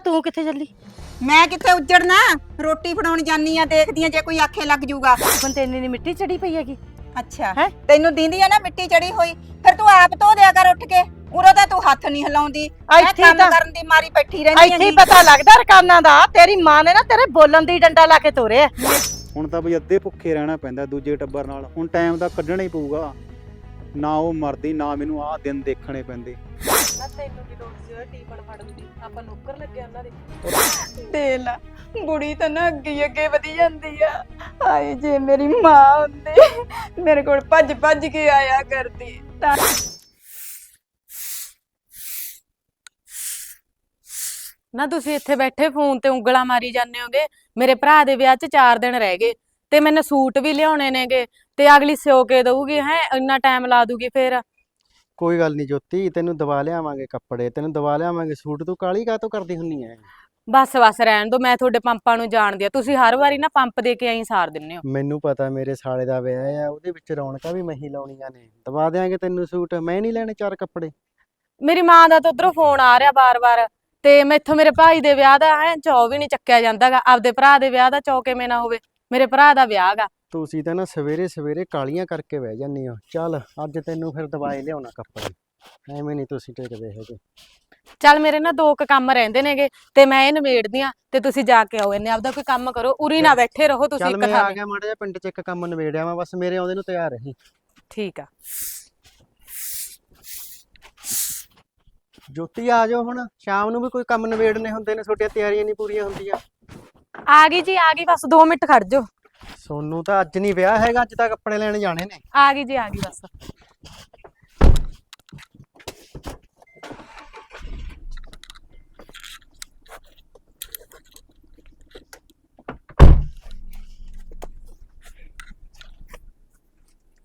ਤੂੰ ਕਿੱਥੇ ਚੱਲੀ? ਮੈਂ ਕਿੱਥੇ ਉੱਜੜਨਾ? ਰੋਟੀ ਫੜਾਉਣ ਜਾਨੀ ਆ ਦੇਖਦੀ ਆ ਜੇ ਕੋਈ ਆਖੇ ਲੱਗ ਜੂਗਾ। ਹੁਣ ਤੇ ਇੰਨੀ ਨੀ ਮਿੱਟੀ ਚੜੀ ਪਈ ਹੈਗੀ। ਅੱਛਾ। ਹੈਂ? ਤੈਨੂੰ ਦੀਂਦੀ ਆ ਨਾ ਮਿੱਟੀ ਚੜੀ ਹੋਈ। ਫਿਰ ਤੂੰ ਆਪ ਧੋ ਦਿਆ ਕਰ ਉੱਠ ਕੇ। ਉਰੋਂ ਤਾਂ ਤੂੰ ਹੱਥ ਨਹੀਂ ਹਿਲਾਉਂਦੀ। ਹੈਂ, ਇੱਥੇ ਕੰਮ ਤਾਂ- ਕਰਨ ਦੀ ਮਾਰੀ ਬੈਠੀ ਰਹਿੰਦੀ ਇੱਥੇ ਹੀ ਹੈਗੀ। ਪਤਾ ਲੱਗਦਾ ਰਕਾਨਾਂ ਦਾ। ਤੇਰੀ ਮਾਂ ਨੇ ਨਾ ਤੇਰੇ ਬੋਲਣ ਦੀ ਡੰਡਾ ਲਾ ਕੇ ਤੋਰਿਆ। ਹੁਣ ਤਾਂ ਬਈ ਅੱਧੇ ਭੁੱਖੇ ਰਹਿਣਾ ਪੈਂਦਾ ਦੂਜੇ ਟੱਬਰ ਨਾਲ। ਹੁਣ ਟਾਈਮ ਦਾ ਕੱਢਣਾ ਹੀ ਪਊਗਾ। ਨਾ ਉਹ ਮਰਦੀ ਨਾ ਮੈਨੂੰ ਆਹ ਦਿਨ ਦੇਖਣੇ ਪੈਂਦੇ। ਨਾ ਤੈਨੂੰ ਕੀ ਲੋੜ ਸੀ ਟੀਪਣ ਫੜਨ ਦੀ ਆਪਾਂ ਨੌਕਰ ਲੱਗੇ ਉਹਨਾਂ ਦੇ। ਦੇ ਲਾ ਬੁੜੀ ਤਾਂ ਨਾ ਅੱਗੇ ਅੱਗੇ ਵਧੀ ਜਾਂਦੀ ਆ। ਹਾਏ ਜੇ ਮੇਰੀ ਮਾਂ ਹੁੰਦੀ ਮੇਰੇ ਕੋਲ ਭੱਜ ਭੱਜ ਕੇ ਆਇਆ ਕਰਦੀ। ਤਾਂ ਨਾ ਤੁਸੀਂ ਇੱਥੇ ਬੈਠੇ ਫੋਨ ਤੇ ਉਂਗਲਾਂ ਮਾਰੀ ਜਾਂਦੇ ਹੋਗੇ ਮੇਰੇ ਭਰਾ ਦੇ ਵਿਆਹ 'ਚ 4 ਦਿਨ ਰਹਿ ਗਏ ਤੇ ਮੈਨੇ ਸੂਟ ਵੀ ਲਿਆਉਣੇ ਨੇਗੇ ਤੇ ਅਗਲੀ ਸਿਓ ਕੇ ਦਊਗੀ ਹੈ ਇੰਨਾ ਟਾਈਮ ਲਾ ਦੂਗੀ ਫੇਰ। ਕੋਈ ਗੱਲ ਨਹੀਂ ਜੋਤੀ ਤੈਨੂੰ ਦਵਾ ਲਿਆਵਾਂਗੇ ਕੱਪੜੇ ਤੈਨੂੰ ਦਵਾ ਲਿਆਵਾਂਗੇ ਸੂਟ ਤੂੰ ਕਾਲੀ ਕਾਤੋਂ ਕਰਦੀ ਹੁੰਨੀ ਐ? ਬਸ ਬਸ ਰਹਿਣ ਦੋ ਮੈਂ ਤੁਹਾਡੇ ਪੰਪਾਂ ਨੂੰ ਜਾਣਦੀ ਆ ਤੁਸੀਂ ਹਰ ਵਾਰੀ ਨਾ ਪੰਪ ਦੇ ਕੇ ਐਂ ਸਾਰ ਦਿੰਦੇ ਹੋ। ਮੈਨੂੰ ਪਤਾ ਮੇਰੇ ਸਾਲੇ ਦਾ ਵਿਆਹ ਆ ਉਹਦੇ ਵਿੱਚ ਰੌਣਕਾਂ ਵੀ ਮਹੀ ਲਾਉਣੀਆਂ ਨੇ ਦਵਾ ਦਿਆਂਗੇ ਤੈਨੂੰ ਸੂਟ ਮੈਂ ਨਹੀਂ ਲੈਣੇ ਚਾਰ ਕੱਪੜੇ। ਮੇਰੀ ਮਾਂ ਦਾ ਤਾਂ ਉਧਰੋਂ ਫੋਨ ਆ ਰਿਹਾ ਬਾਰ-ਬਾਰ ਤੇ ਮੈਥੋਂ ਮੇਰੇ ਭਾਈ ਦੇ ਵਿਆਹ ਦਾ ਹੈ ਚੌ ਵੀ ਨਹੀਂ ਚੱਕਿਆ ਜਾਂਦਾਗਾ ਆਪਦੇ ਭਰਾ ਦੇ ਵਿਆਹ ਦਾ ਚੌ ਕਿਵੇਂ ਨਾ ਹੋਵੇ। ਮੇਰੇ ਭਰਾ ਦਾ ਵਿਆਹ ਗਾ। ਤੁਸੀਂ ਤਾਂ ਨਾ ਸਵੇਰੇ ਸਵੇਰੇ ਕਾਲੀਆਂ ਕਰਕੇ ਬਹਿ ਜਾਂਦੀ ਹੋ। ਚੱਲ ਅੱਜ ਤੈਨੂੰ ਫਿਰ ਦਵਾਈ ਲਿਆਉਣਾ ਕੱਪੜੇ। ਐਵੇਂ ਨਹੀਂ ਤੁਸੀਂ ਟਿਕਦੇ ਹੈਗੇ। ਚੱਲ ਮੇਰੇ ਨਾ ਦੋ ਕੁ ਕੰਮ ਰਹਿੰਦੇ ਨੇਗੇ ਤੇ ਮੈਂ ਇਹ ਨਿਬੇੜਦੀ ਆ ਤੇ ਤੁਸੀਂ ਜਾ ਕੇ ਆਓ ਇਹਨੇ ਆਪਦਾ ਕੋਈ ਕੰਮ ਕਰੋ। ਉਰੀ ਨਾ ਬੈਠੇ ਰਹੋ ਤੁਸੀਂ ਚੱਲ ਮੈਂ ਆ ਗਿਆ ਮਾੜਾ ਜਿਹਾ ਪਿੰਡ 'ਚ ਇੱਕ ਕੰਮ ਨਵੇੜਿਆ ਮੈਂ ਬਸ ਮੇਰੇ ਆਉਂਦੇ ਨੂੰ ਤਿਆਰ ਰਹੀ। ਠੀਕ ਆ। ਜੋਤੀ ਆ ਜਾਓ ਹੁਣ। ਸ਼ਾਮ ਨੂੰ ਵੀ ਕੋਈ ਕੰਮ ਨਵੇੜਨੇ ਹੁੰਦੇ ਨੇ ਤੁਹਾਡੀਆਂ ਤਿਆਰੀਆਂ ਨਹੀਂ ਪੂਰੀਆਂ ਹੁੰਦੀਆਂ। ਆ ਗਈ ਜੀ ਆ ਗਈ ਬਸ 2 ਮਿੰਟ ਖੜ ਜਾਓ। ਸੋਨੂੰ ਤਾਂ ਅੱਜ ਨਹੀਂ ਵਿਆਹ ਹੈਗਾ ਅੱਜ ਤਾਂ ਕੱਪੜੇ ਲੈਣ ਜਾਣੇ ਨੇ। ਆ ਗਈ ਜੀ ਆ ਗਈ ਬਸ।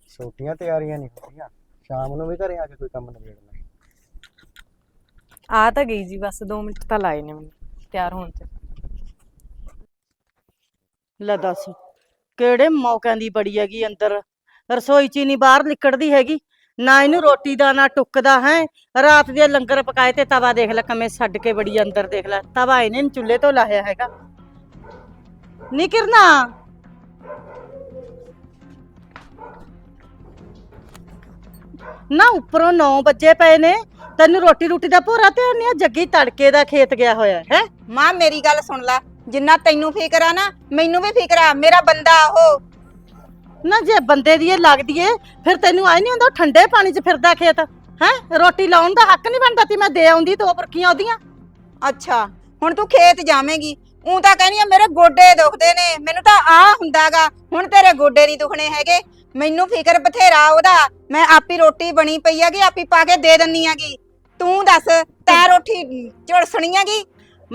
ਛੋਟੀਆਂ ਤਿਆਰੀਆਂ ਨਹੀਂ ਹੁੰਦੀਆਂ ਸ਼ਾਮ ਨੂੰ ਵੀ ਘਰੇ ਆ ਕੇ ਕੋਈ ਕੰਮ ਨਵੇੜਨਾ ਆ ਤਾਂ ਗਈ ਜੀ ਬਸ 2 ਮਿੰਟ ਤਾਂ ਲਾਏ ਨੇ ਮੈਨੂੰ ਤਿਆਰ ਹੋਣ ਚ ਲੈ ਦੱਸ, ਕਿਹੜੇ ਮੌਕਿਆਂ ਦੀ ਬੜੀ ਹੈਗੀ ਅੰਦਰ? ਰਸੋਈ ਚ ਹੀ ਨਹੀਂ ਬਾਹਰ ਨਿਕਲਦੀ ਹੈਗੀ। ਨਾ ਇਹਨੂੰ ਰੋਟੀ ਦਾ, ਨਾ ਟੁੱਕਦਾ, ਹੈ। ਰਾਤ ਦੇ ਲੰਗਰ ਪਕਾਏ ਤੇ ਤਵਾ ਦੇਖ ਲੈ ਕਮੇ ਛੱਡ ਕੇ ਬੜੀ ਅੰਦਰ ਦੇਖ ਲੈ। ਤਵਾ ਇਹਨੇ ਚੁੱਲ੍ਹੇ ਤੋਂ ਲਾਇਆ ਹੈਗਾ। ਨੀ ਕਿਰਨਾ? ਨਾ ਉੱਪਰੋਂ 9 ਵਜੇ ਪਏ ਨੇ। ਤੈਨੂੰ ਰੋਟੀ ਰੋਟੀ ਦਾ ਭੋਰਾ ਤੇ ਨਹੀਂ ਜੱਗੀ ਤੜਕੇ ਦਾ ਖੇਤ ਗਿਆ ਹੋਇਆ, ਹੈ। ਮਾਂ, ਮੇਰੀ ਗੱਲ ਸੁਣ ਲੈ। ਜਿੰਨਾ ਤੈਨੂੰ ਫਿਕਰ ਆ ਨਾ ਮੈਨੂੰ ਵੀ ਫਿਕਰ ਆ ਮੇਰਾ ਬੰਦਾ ਉਹ। ਨਾ ਜੇ ਬੰਦੇ ਦੀ ਇਹ ਲੱਗਦੀ ਏ ਫਿਰ ਤੈਨੂੰ ਆਈ ਨਹੀਂ ਹੁੰਦਾ ਉਹ ਠੰਡੇ ਪਾਣੀ 'ਚ ਫਿਰਦਾ ਖੇਤ? ਹੈ? ਰੋਟੀ ਲਾਉਣ ਦਾ ਹੱਕ ਨਹੀਂ ਬਣਦਾ ਤੀ ਮੈਂ ਦੇ ਆਉਂਦੀ ਦੋ ਬਰਕੀਆਂ ਉਹਦੀਆਂ? ਅੱਛਾ ਹੁਣ ਤੂੰ ਖੇਤ ਜਾਵੇਂਗੀ। ਉਂ ਤਾਂ ਕਹਿੰਦੀ ਆ ਮੇਰੇ ਗੋਡੇ ਦੁਖਦੇ ਨੇ। ਮੈਨੂੰ ਤਾਂ ਆ ਹੁੰਦਾਗਾ ਹੁਣ ਤੇਰੇ ਗੋਡੇ ਨਹੀਂ ਦੁਖਣੇ ਹੈਗੇ। ਮੈਨੂੰ ਫਿਕਰ ਬਥੇਰਾ ਉਹਦਾ। ਮੈਂ ਆਪੀ ਰੋਟੀ ਬਣੀ ਪਈ ਹੈਗੀ ਆਪੀ ਪਾ ਕੇ ਦੇ ਦਿੰਨੀ ਹੈਗੀ। ਤੂੰ ਦੱਸ ਤੈਂ ਰੋਟੀ ਝੁਲਸਣੀ ਹੈਗੀ?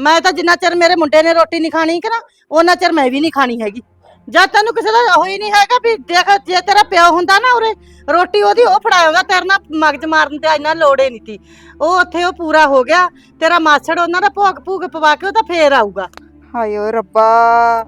ਮੈਂ ਤਾਂ ਜਿੰਨਾ ਚਿਰ ਮੇਰੇ ਮੁੰਡੇ ਨੇ ਰੋਟੀ ਨਹੀਂ ਖਾਣੀ ਕਿ ਨਾ, ਉਹਨਾਂ ਚਿਰ ਮੈਂ ਵੀ ਨਹੀਂ ਖਾਣੀ ਹੈਗੀ। ਜਦ ਤੈਨੂੰ ਕਿਸੇ ਦਾ ਉਹ ਹੀ ਨਹੀਂ ਹੈਗਾ ਵੀ ਦੇਖ, ਜੇ ਤੇਰਾ ਪਿਓ ਹੁੰਦਾ ਨਾ ਉਰੇ, ਰੋਟੀ ਉਹਦੀ ਉਹ ਫੜਾਉਂਦਾ ਤੇਰੇ ਨਾਲ ਮਗਜ ਮਾਰਨ ਤੇ ਇੰਨਾ ਲੋੜੇ ਨਹੀਂ ਤੀ ਉਹ ਉੱਥੇ ਉਹ ਪੂਰਾ ਹੋ ਗਿਆ, ਤੇਰਾ ਮਾਛੜ ਉਹਨਾਂ ਦਾ ਭੋਗ ਭੂਗ ਪਵਾ ਕੇ ਉਹ ਤਾਂ ਫੇਰ ਆਊਗਾ। ਹਾਏ ਓ ਰੱਬਾ।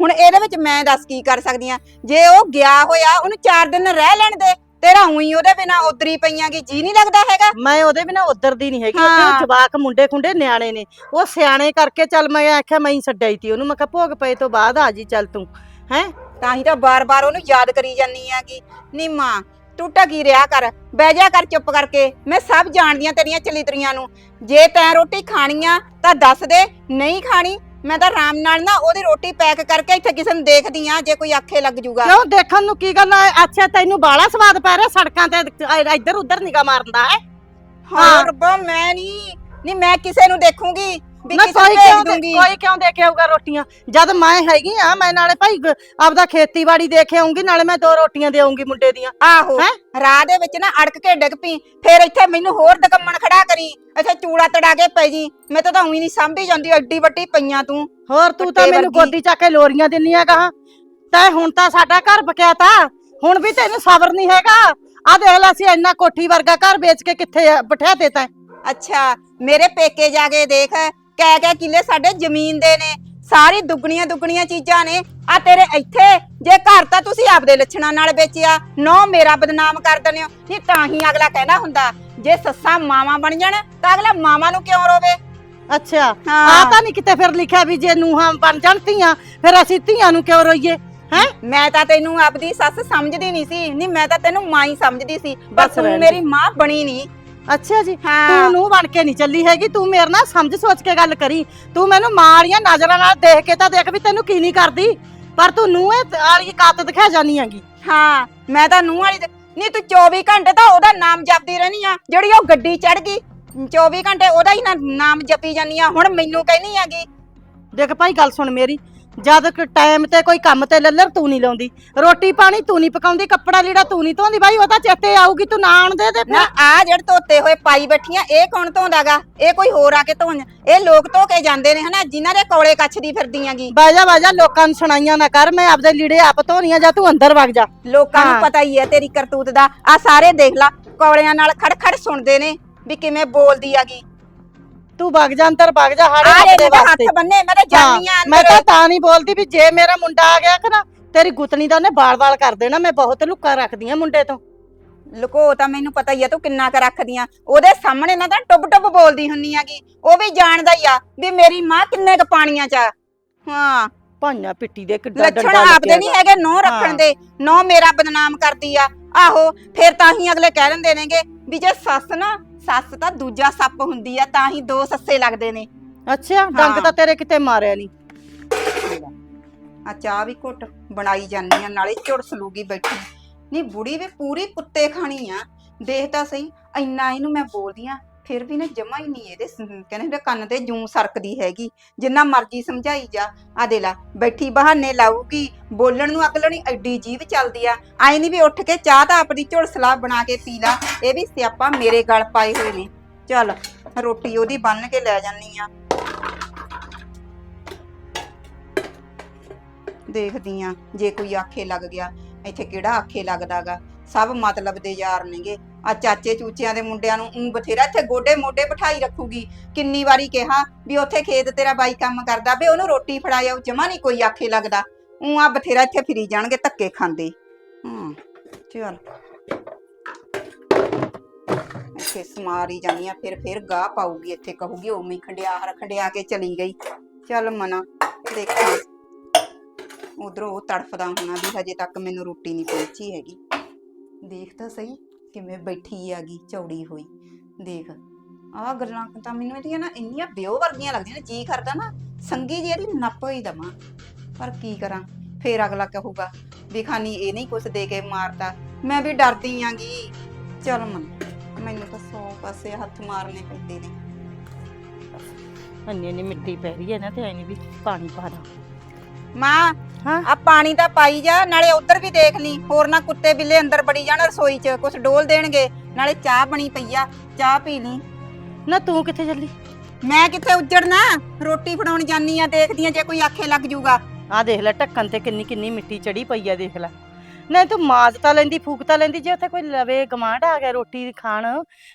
ਹੁਣ ਇਹਦੇ ਵਿੱਚ ਮੈਂ ਦੱਸ ਕੀ ਕਰ ਸਕਦੀ ਆ? ਜੇ ਉਹ ਗਿਆ ਹੋਇਆ, ਉਹਨੂੰ 4 ਦਿਨ ਰਹਿ ਲੈਣ ਦੇ ਤੇਰਾ ਉਹੀ ਉਹਦੇ ਬਿਨਾ ਉਤਰੀ ਪਈਆਂ ਕੀ ਜੀ ਨਹੀਂ ਲੱਗਦਾ ਹੈਗਾ? ਮੈਂ ਉਹਦੇ ਬਿਨਾ ਉਧਰ ਦੀ ਨਹੀਂ ਹੈਗੀ। ਉੱਥੇ ਹਾਂ। ਉਹ ਜਵਾਕ ਮੁੰਡੇ ਖੁੰਡੇ ਨਿਆਣੇ ਨੇ। ਉਹ ਸਿਆਣੇ ਕਰਕੇ ਚੱਲ ਮੈਂ ਆਖਿਆ ਮੈਂ ਹੀ ਛੱਡਿਆ ਈ ਤੀ ਉਹਨੂੰ। ਮੈਂ ਕਿਹਾ ਭੋਗ ਪਏ ਤੋਂ ਬਾਅਦ ਆ ਜੀ ਚੱਲ ਤੂੰ। ਹੈ? ਤਾਂ ਹੀ ਤਾਂ ਬਾਰ-ਬਾਰ ਉਹਨੂੰ ਯਾਦ ਕਰੀ ਜਾਂਦੀ ਆ ਕਿ ਨੀ ਮਾਂ ਤੂੰ ਟਕੀ ਰਿਆ ਕਰ ਬਹਿ ਜਾ ਕਰ ਚੁੱਪ ਕਰਕੇ। ਮੈਂ ਸਭ ਜਾਣਦੀ ਆ ਤੇਰੀਆਂ ਚਲਿਤਰੀਆਂ ਨੂੰ। ਜੇ ਤੈਂ ਰੋਟੀ ਖਾਣੀ ਆ ਤਾਂ ਦੱਸ ਦੇ ਨਹੀਂ ਖਾਣੀ ਮੈਂ ਤਾਂ ਆਰਾਮ ਨਾਲ ਨਾ ਉਹਦੀ ਰੋਟੀ ਪੈਕ ਕਰਕੇ ਇੱਥੇ ਕਿਸੇ ਨੂੰ ਦੇਖਦੀ ਆ ਜੇ ਕੋਈ ਆਖੇ ਲੱਗ ਜੂਗਾ। ਕਿਉਂ ਦੇਖਣ ਨੂੰ ਕੀ ਗੱਲ ਆ? ਅੱਛਾ ਤੈਨੂੰ ਬਾਲਾ ਸਵਾਦ ਪੈ ਰਿਹਾ ਸੜਕਾਂ ਤੇ ਇ- ਇੱਧਰ ਉੱਧਰ ਨਿਗਾ ਮਾਰਦਾ ਹੈ? ਹਾਂ ਹਾਂ। ਰੱਬਾ ਮੈਂ ਨਹੀਂ ਨਹੀਂ ਮੈਂ ਕਿਸੇ ਨੂੰ ਦੇਖੂੰਗੀ। ਵੀ ਨਾ ਕਿਸੇ ਕੋਈ ਨੂੰ ਭੇਜ ਕਿਉਂ ਦੇ- ਦੂੰਗੀ। ਕੋਈ ਕਿਉਂ ਦੇ ਕੇ ਆਊਗਾ ਰੋਟੀਆਂ? ਜਦ ਮੈਂ ਹੈਗੀ ਆ ਮੈਂ ਨਾਲੇ ਭਾਈ ਗ- ਆਪਦਾ ਖੇਤੀਬਾੜੀ ਦੇਖ ਆਉਂਗੀ ਨਾਲੇ ਮੈਂ ਦੋ ਰੋਟੀਆਂ ਦੇ ਆਉਂਗੀ ਮੁੰਡੇ ਦੀਆਂ। ਆਹੋ। ਹੈਂ? ਰਾਹ ਦੇ ਵਿੱਚ ਨਾ ਅੜਕ ਕੇ ਡਿੱਗ ਪਈ। ਫੇਰ ਇੱਥੇ ਮੈਨੂੰ ਹੋਰ ਦਕੰਮਣ ਖੜਾ ਕਰੀ। ਇੱਥੇ ਚੂੜਾ ਤੜਾ ਕੇ ਪੈ ਜੀ। ਮੈਂ ਤਾਂ ਉਹੀ ਨਹੀਂ ਸਾਂਭੀ ਜਾਂਦੀ ਐਡੀ ਵੱਡੀ ਪਈਆਂ ਤੂੰ। ਹੋਰ ਤੂੰ ਤਾਂ ਮੈਨੂੰ ਵਰਗੀ। ਗੋਦੀ ਚੱਕ ਕੇ ਲੋਰੀਆਂ ਦਿੰਨੀਆਂ ਕਹਾ ਤੈ ਹੁਣ ਤਾਂ ਸਾਡਾ ਘਰ ਬਕਿਆ ਤਾ। ਹੁਣ ਵੀ ਤੈਨੂੰ ਸਬਰ ਨਹੀਂ ਹੈਗਾ। ਆ ਦੇਖ ਲੈ ਅਸੀਂ ਇੰਨਾ ਕੋਠੀ ਵਰਗਾ ਘਰ ਵੇਚ ਕੇ ਕਿੱਥੇ ਬਿਠਾ ਦੇਤਾ। ਅੱਛਾ ਮੇਰੇ ਪੇਕੇ ਜਾ ਕੇ ਦੇਖ। ਕਹਿ ਕਹਿ ਕਿੱਲੇ ਸਾਡੇ ਜ਼ਮੀਨ ਦੇ ਨੇ ਸਾਰੀ ਦੁੱਗਣੀਆਂ ਦੁੱਗਣੀਆਂ ਚੀਜ਼ਾਂ ਨੇ। ਆ ਤੇਰੇ ਇੱਥੇ ਜੇ ਘਰ ਤਾਂ ਤੁਸੀਂ ਆਪਦੇ ਲੱਛਣਾਂ ਨਾਲ ਵੇਚਿਆ ਨੋ ਮੇਰਾ ਬਦਨਾਮ ਕਰ ਦਿੰਦੇ ਹੋ। ਨਹੀਂ ਤਾਂ ਹੀ ਅਗਲਾ ਕਹਿੰਦਾ ਹੁੰਦਾ ਜੇ ਸੱਸਾਂ ਮਾਵਾਂ ਬਣ ਜਾਣ ਤਾਂ ਅਗਲਾ ਮਾਵਾਂ ਨੂੰ ਕਿਉਂ ਰੋਵੇ? ਅੱਛਾ ਆ ਹਾਂ ਤਾਂ ਨਹੀਂ ਕਿਤੇ ਫਿਰ ਲਿਖਿਆ ਵੀ ਜੇ ਨੂੰਹਾਂ ਬਣ ਜਾਣ ਧੀਆਂ ਫਿਰ ਅਸੀਂ ਧੀਆਂ ਨੂੰ ਕਿਉਂ ਰੋਈਏ ਹੈ? ਮੈਂ ਤਾਂ ਤੈਨੂੰ ਆਪਦੀ ਸੱਸ ਸਮਝਦੀ ਨਹੀਂ ਸੀ ਨਹੀਂ ਮੈਂ ਤਾਂ ਤੈਨੂੰ ਮਾਂ ਹੀ ਸਮਝਦੀ ਸੀ ਪਰ ਬਸ ਤੂੰ ਰਹਿਣ ਮੇਰੀ ਮਾਂ ਬਣੀ ਨਹੀਂ। ਅੱਛਾ ਜੀ ਹਾਂ। ਤੂੰ ਨੂੰ ਬਣ ਕੇ ਨਹੀਂ ਚੱਲੀ ਹੈਗੀ ਤੂੰ ਮੇਰੇ ਨਾਲ ਸਮਝ ਸੋਚ ਕੇ ਗੱਲ ਕਰੀ। ਤੂੰ ਮੈਨੂੰ ਮਾਂ ਵਾਲੀਆਂ ਨਜ਼ਰਾਂ ਨਾਲ ਦੇਖ ਕੇ ਤਾਂ ਦੇਖ ਵੀ ਤੈਨੂੰ ਕੀ ਨਹੀਂ ਕਰਦੀ। ਪਰ ਤੂੰ ਨੂੰ ਇਹ ਵਾਲੀ ਕਾਤ ਦਿਖਾ ਜਾਨੀ ਹੈਗੀ। ਹਾਂ ਮੈਂ ਤਾਂ ਨੂੰਹ ਵਾਲੀ ਨਹੀਂ ਤੂੰ 24 ਘੰਟੇ ਤਾਂ ਉਹਦਾ ਨਾਮ ਜਪਦੀ ਰਹਿਣੀ ਆ। ਜਿਹੜੀ ਉਹ ਗੱਡੀ ਚੜ ਗਈ 24 ਘੰਟੇ ਉਹਦਾ ਹੀ ਨਾ ਨਾਮ ਜਪੀ ਜਾਨੀ ਆ। ਹੁਣ ਮੈਨੂੰ ਕਹਿਨੀ ਆਗੀ ਦੇਖ ਭਾਈ ਗੱਲ ਸੁਣ ਮੇਰੀ। ਜਦ ਟਾਈਮ ਤੇ ਕੋਈ ਕੰਮ ਤੇ ਲੱਲਰ ਤੂੰ ਨਹੀਂ ਲਾਉਂਦੀ ਰੋਟੀ ਪਾਣੀ ਤੂੰ ਨਹੀਂ ਪਕਾਉਂਦੀ ਕੱਪੜਾ ਲੀੜਾ ਤੂੰ ਨਹੀਂ ਧੋਂਦੀ ਭਾਈ ਉਹ ਤਾਂ ਚੇਤੇ ਆਊਗੀ ਤੂੰ ਨਾ ਆਉਣ ਦੇ ਤੇ ਨਾ ਆ ਜਿਹੜੇ ਧੋਤੇ ਹੋਏ ਪਾਈ ਬੈਠੀਆਂ ਇਹ ਕੌਣ ਧੋਂਦਾਗਾ? ਇਹ ਕੋਈ ਹੋਰ ਆ ਕੇ ਧੋਣ। ਇਹ ਲੋਕ ਧੋ ਕੇ ਜਾਂਦੇ ਨੇ ਹਨਾ? ਜਿਨ੍ਹਾਂ ਦੇ ਕੋਲੇ ਕੱਛਦੀ ਫਿਰਦੀਆਂਗੀ। ਬਾਜਾ ਬਾਜਾ ਲੋਕਾਂ ਨੂੰ ਸੁਣਾਈਆਂ ਨਾ ਕਰ ਮੈਂ ਆਪਦੇ ਲੀੜੇ ਆਪ ਧੋਣੀਆਂ ਜਾਂ ਤੂੰ ਅੰਦਰ ਵਗ ਜਾ। ਲੋਕਾਂ ਨੂੰ। ਪਤਾ ਹੀ ਹੈ ਤੇਰੀ ਕਰਤੂਤ ਦਾ। ਆ ਸਾਰੇ ਦੇਖ ਲਾ ਕੌਲਿਆਂ ਨਾਲ ਖੜਖੜ ਸੁਣਦੇ ਨੇ ਵੀ ਕਿਵੇਂ ਬੋਲਦੀ ਆਗੀ। ਤੂੰ ਵਗ ਜਾ ਅੰਦਰ ਵਗ ਜਾ ਹਾੜੇ ਆਰੇ ਰੱਖਦੇ ਮੇਰੇ ਵਾਸਤੇ। ਹੱਥ ਬੰਨੇ ਮੈਂ ਤਾਂ ਹਾਂ, ਜਾਨੀ ਆ ਮੈਂ ਤਾਂ ਤਾਂ ਨਹੀਂ ਬੋਲਦੀ ਵੀ ਜੇ ਮੇਰਾ ਮੁੰਡਾ ਆ ਗਿਆ ਕਿ ਨਾ ਤੇਰੀ ਗੁੱਤਣੀ ਦਾ ਉਹਨੇ ਬਾਲ-ਬਾਲ ਕਰ ਦੇਣਾ ਮੈਂ ਬਹੁਤ ਲੁੱਕਾ ਰੱਖਦੀ ਆ ਮੁੰਡੇ ਤੋਂ। ਲੁਕੋ ਤਾਂ ਮੈਨੂੰ ਪਤਾ ਹੀ ਆ ਤੂੰ ਕਿੰਨਾ ਕੁ ਰੱਖਦੀਆਂ ਉਹਦੇ ਸਾਹਮਣੇ ਨਾ ਤਾਂ ਟੁੱਬ ਟੁੱਬ ਬੋਲਦੀ ਹੁੰਨੀ ਆਗੀ ਉਹ ਵੀ ਜਾਣਦਾ ਹੀ ਆ ਵੀ ਮੇਰੀ ਮਾਂ ਕਿੰਨੇ ਕ ਪਾਣੀਆਂ ਚ ਆ। ਹਾਂ। ਭਾਈਆਂ ਪਿੱਟੀ ਦੇ ਕਿੱਡਾ ਲੱਛਣ ਡੰਡਾ ਆਪਦੇ ਨਹੀਂ ਹੈਗੇ। ਨੋ ਰੱਖਣ ਹਾਂ। ਦੇ। ਨੋ ਮੇਰਾ ਬਦਨਾਮ ਕਰਦੀ ਆ। ਆਹੋ ਫਿਰ ਤਾਂ ਹੀ ਅਗਲੇ ਕਹਿ ਦਿੰਦੇ ਨੇਗੇ ਵੀ ਜੇ ਸੱਸ ਨਾ ਸੱਸ ਤਾਂ ਦੂਜਾ ਸੱਪ ਹੁੰਦੀ ਆ ਤਾਂ ਹੀ ਦੋ ਸੱਸੇ ਲੱਗਦੇ ਨੇ। ਅੱਛਾ ਡੰਗ। ਤਾਂ ਤੇਰੇ ਕਿਤੇ ਮਾਰਿਆ ਨਹੀਂ ਆ ਚਾਹ ਵੀ ਘੁੱਟ ਬਣਾਈ ਜਾਂਦੀ ਆ ਨਾਲੇ ਝੁਰਸ ਲੂਗੀ ਬੈਠੀ। ਨਹੀਂ ਬੁੜੀ ਵੀ ਪੂਰੀ ਕੁੱਤੇ ਖਾਣੀ ਆ। ਦੇਖ ਤਾਂ ਸਹੀ ਇੰਨਾ ਇਹਨੂੰ ਮੈਂ ਬੋਲਦੀ ਆ ਫਿਰ ਵੀ ਨਾ ਜਮਾ ਹੀ ਨਹੀਂ ਇਹਦੇ ਸ- ਕਹਿੰਦੇ ਹੁੰਦੇ ਕੰਨ ਤੇ ਜੂੰ ਸਰਕਦੀ ਹੈਗੀ। ਜਿੰਨਾ ਮਰਜ਼ੀ ਸਮਝਾਈ ਜਾ। ਆ ਦੇ ਲਾ ਬੈਠੀ ਬਹਾਨੇ ਲਾਊਗੀ ਬੋਲਣ ਨੂੰ ਅਕਲ ਨਹੀਂ ਐਡੀ ਜੀਭ ਚੱਲਦੀ ਆ। ਆਈ ਨਹੀਂ ਵੀ ਉੱਠ ਕੇ ਚਾਹ ਤਾਂ ਆਪਣੀ ਝੁਲਸਲਾ ਬਣਾ ਕੇ ਪੀ ਲਾ। ਇਹ ਵੀ ਸਿਆਪਾ ਮੇਰੇ ਗਲ ਪਾਏ ਹੋਏ ਨੇ। ਚੱਲ ਰੋਟੀ ਉਹਦੀ ਬੰਨ ਕੇ ਲੈ ਜਾਨੀ ਆ। ਦੇਖਦੀ ਆ ਜੇ ਕੋਈ ਆਖੇ ਲੱਗ ਗਿਆ ਇੱਥੇ ਕਿਹੜਾ ਆਖੇ ਲੱਗਦਾਗਾ? ਸਭ ਮਤਲਬ ਦੇ ਯਾਰ ਨੇਗੇ। ਆ ਚਾਚੇ ਚੂਚਿਆਂ ਦੇ ਮੁੰਡਿਆਂ ਨੂੰ ਊਂ ਬਥੇਰਾ ਇੱਥੇ ਗੋਡੇ ਮੋਢੇ ਬਿਠਾਈ ਰੱਖੂਗੀ। ਕਿੰਨੀ ਵਾਰੀ ਕਿਹਾ ਵੀ ਉੱਥੇ ਖੇਤ ਤੇਰਾ ਬਾਈ ਕੰਮ ਕਰਦਾ ਵੀ, ਉਹਨੂੰ ਰੋਟੀ ਫੜਾ ਉਹ ਜਮਾ ਨਹੀਂ ਕੋਈ ਆਖੇ ਲੱਗਦਾ। ਊਂ ਆ ਬਥੇਰਾ ਇੱਥੇ ਫਿਰੀ ਜਾਣਗੇ ਧੱਕੇ ਖਾਂਦੇ। ਹੂੰ, ਚਲ। ਇੱਥੇ ਸਮਾਰੀ ਜਾਨੀ ਆ, ਫਿਰ ਫਿਰ ਗਾਹ ਪਾਊਗੀ, ਇੱਥੇ ਕਹੂਗੀ ਉਹ ਮੀ ਖੰਡਿਆ ਖੰਡਿਆ ਕੇ ਚਲੀ ਗਈ। ਚੱਲ ਮਨਾ, ਦੇਖਾਂ। ਉਧਰੋਂ ਉਹ ਤੜਫਦਾ ਹੋਣਾ ਵੀ ਹਜੇ ਤੱਕ ਮੈਨੂੰ ਰੋਟੀ ਨਹੀਂ ਪਹੁੰਚੀ ਹੈਗੀ। ਦੇਖ ਤਾਂ ਸਹੀ ਕਿਵੇਂ ਬੈਠੀ ਹੈਗੀ ਚੌੜੀ ਹੋਈ। ਦੇਖ ਆਹ ਗੱਲਾਂ ਤਾਂ ਮੈਨੂੰ ਇਹਦੀਆਂ ਨਾ ਇੰਨੀਆਂ ਬਿਓ ਵਰਗੀਆਂ ਲੱਗਦੀਆਂ ਨੇ ਜੀ ਕਰਦਾ ਨਾ ਸੰਗੀ ਜੀ ਇਹਦੀ ਨੱਪ ਹੀ ਦਵਾਂ। ਪਰ ਕੀ ਕਰਾਂ ਫੇਰ ਅਗਲਾ ਕਹੂਗਾ ਵੀ ਖਾਨੀ ਇਹ ਨਹੀਂ ਕੁਛ ਦੇ ਕੇ ਮਾਰਦਾ ਮੈਂ ਵੀ ਡਰਦੀ ਆਂਗੀ। ਚਲ ਮਨ ਮੈਨੂੰ ਤਾਂ ਸੌ ਪਾਸੇ ਹੱਥ ਮਾਰਨੇ ਪੈਂਦੇ ਨੇ। ਅੰਨੇ ਨੇ ਮਿੱਟੀ ਪੈ ਰਹੀ ਹੈ ਨਾ ਤੇ ਐਨੀ ਵੀ ਪਾਣੀ ਪਾ ਦਾਂ। ਮਾਂ ਹਾਂ? ਆ ਪਾਣੀ ਤਾਂ ਪਾਈ ਜਾ ਨਾਲੇ ਉਧਰ ਵੀ ਦੇਖ ਲਈ। ਹੋਰ ਨਾ ਕੁੱਤੇ ਬਿੱਲੇ ਅੰਦਰ ਬੜੀ ਜਾਣ ਰਸੋਈ 'ਚ ਕੁਛ ਡੋਲ ਦੇਣਗੇ। ਨਾਲੇ ਚਾਹ ਬਣੀ ਪਈ ਆ ਚਾਹ ਪੀ ਲਈ। ਨਾ ਤੂੰ ਕਿੱਥੇ ਚੱਲੀ? ਮੈਂ ਕਿੱਥੇ ਉੱਜੜਨਾ? ਰੋਟੀ ਫੜਾਉਣ ਜਾਨੀ ਆ ਦੇਖਦੀ ਆ ਜੇ ਕੋਈ ਆਖੇ ਲੱਗ ਜੂਗਾ। ਆ ਦੇਖ ਲੈ ਢੱਕਣ ਤੇ ਕਿੰਨੀ ਕਿੰਨੀ ਮਿੱਟੀ ਚੜੀ ਪਈ ਆ ਦੇਖ ਲੈ। ਨਹੀਂ ਤੂੰ ਮਾਜ ਤਾਂ ਲੈਂਦੀ ਫੂਕ ਤਾਂ ਲੈਂਦੀ ਜੇ ਉੱਥੇ ਕੋਈ ਲਵੇ ਗਮਾਂਡ ਆ ਗਿਆ ਰੋਟੀ ਖਾਣ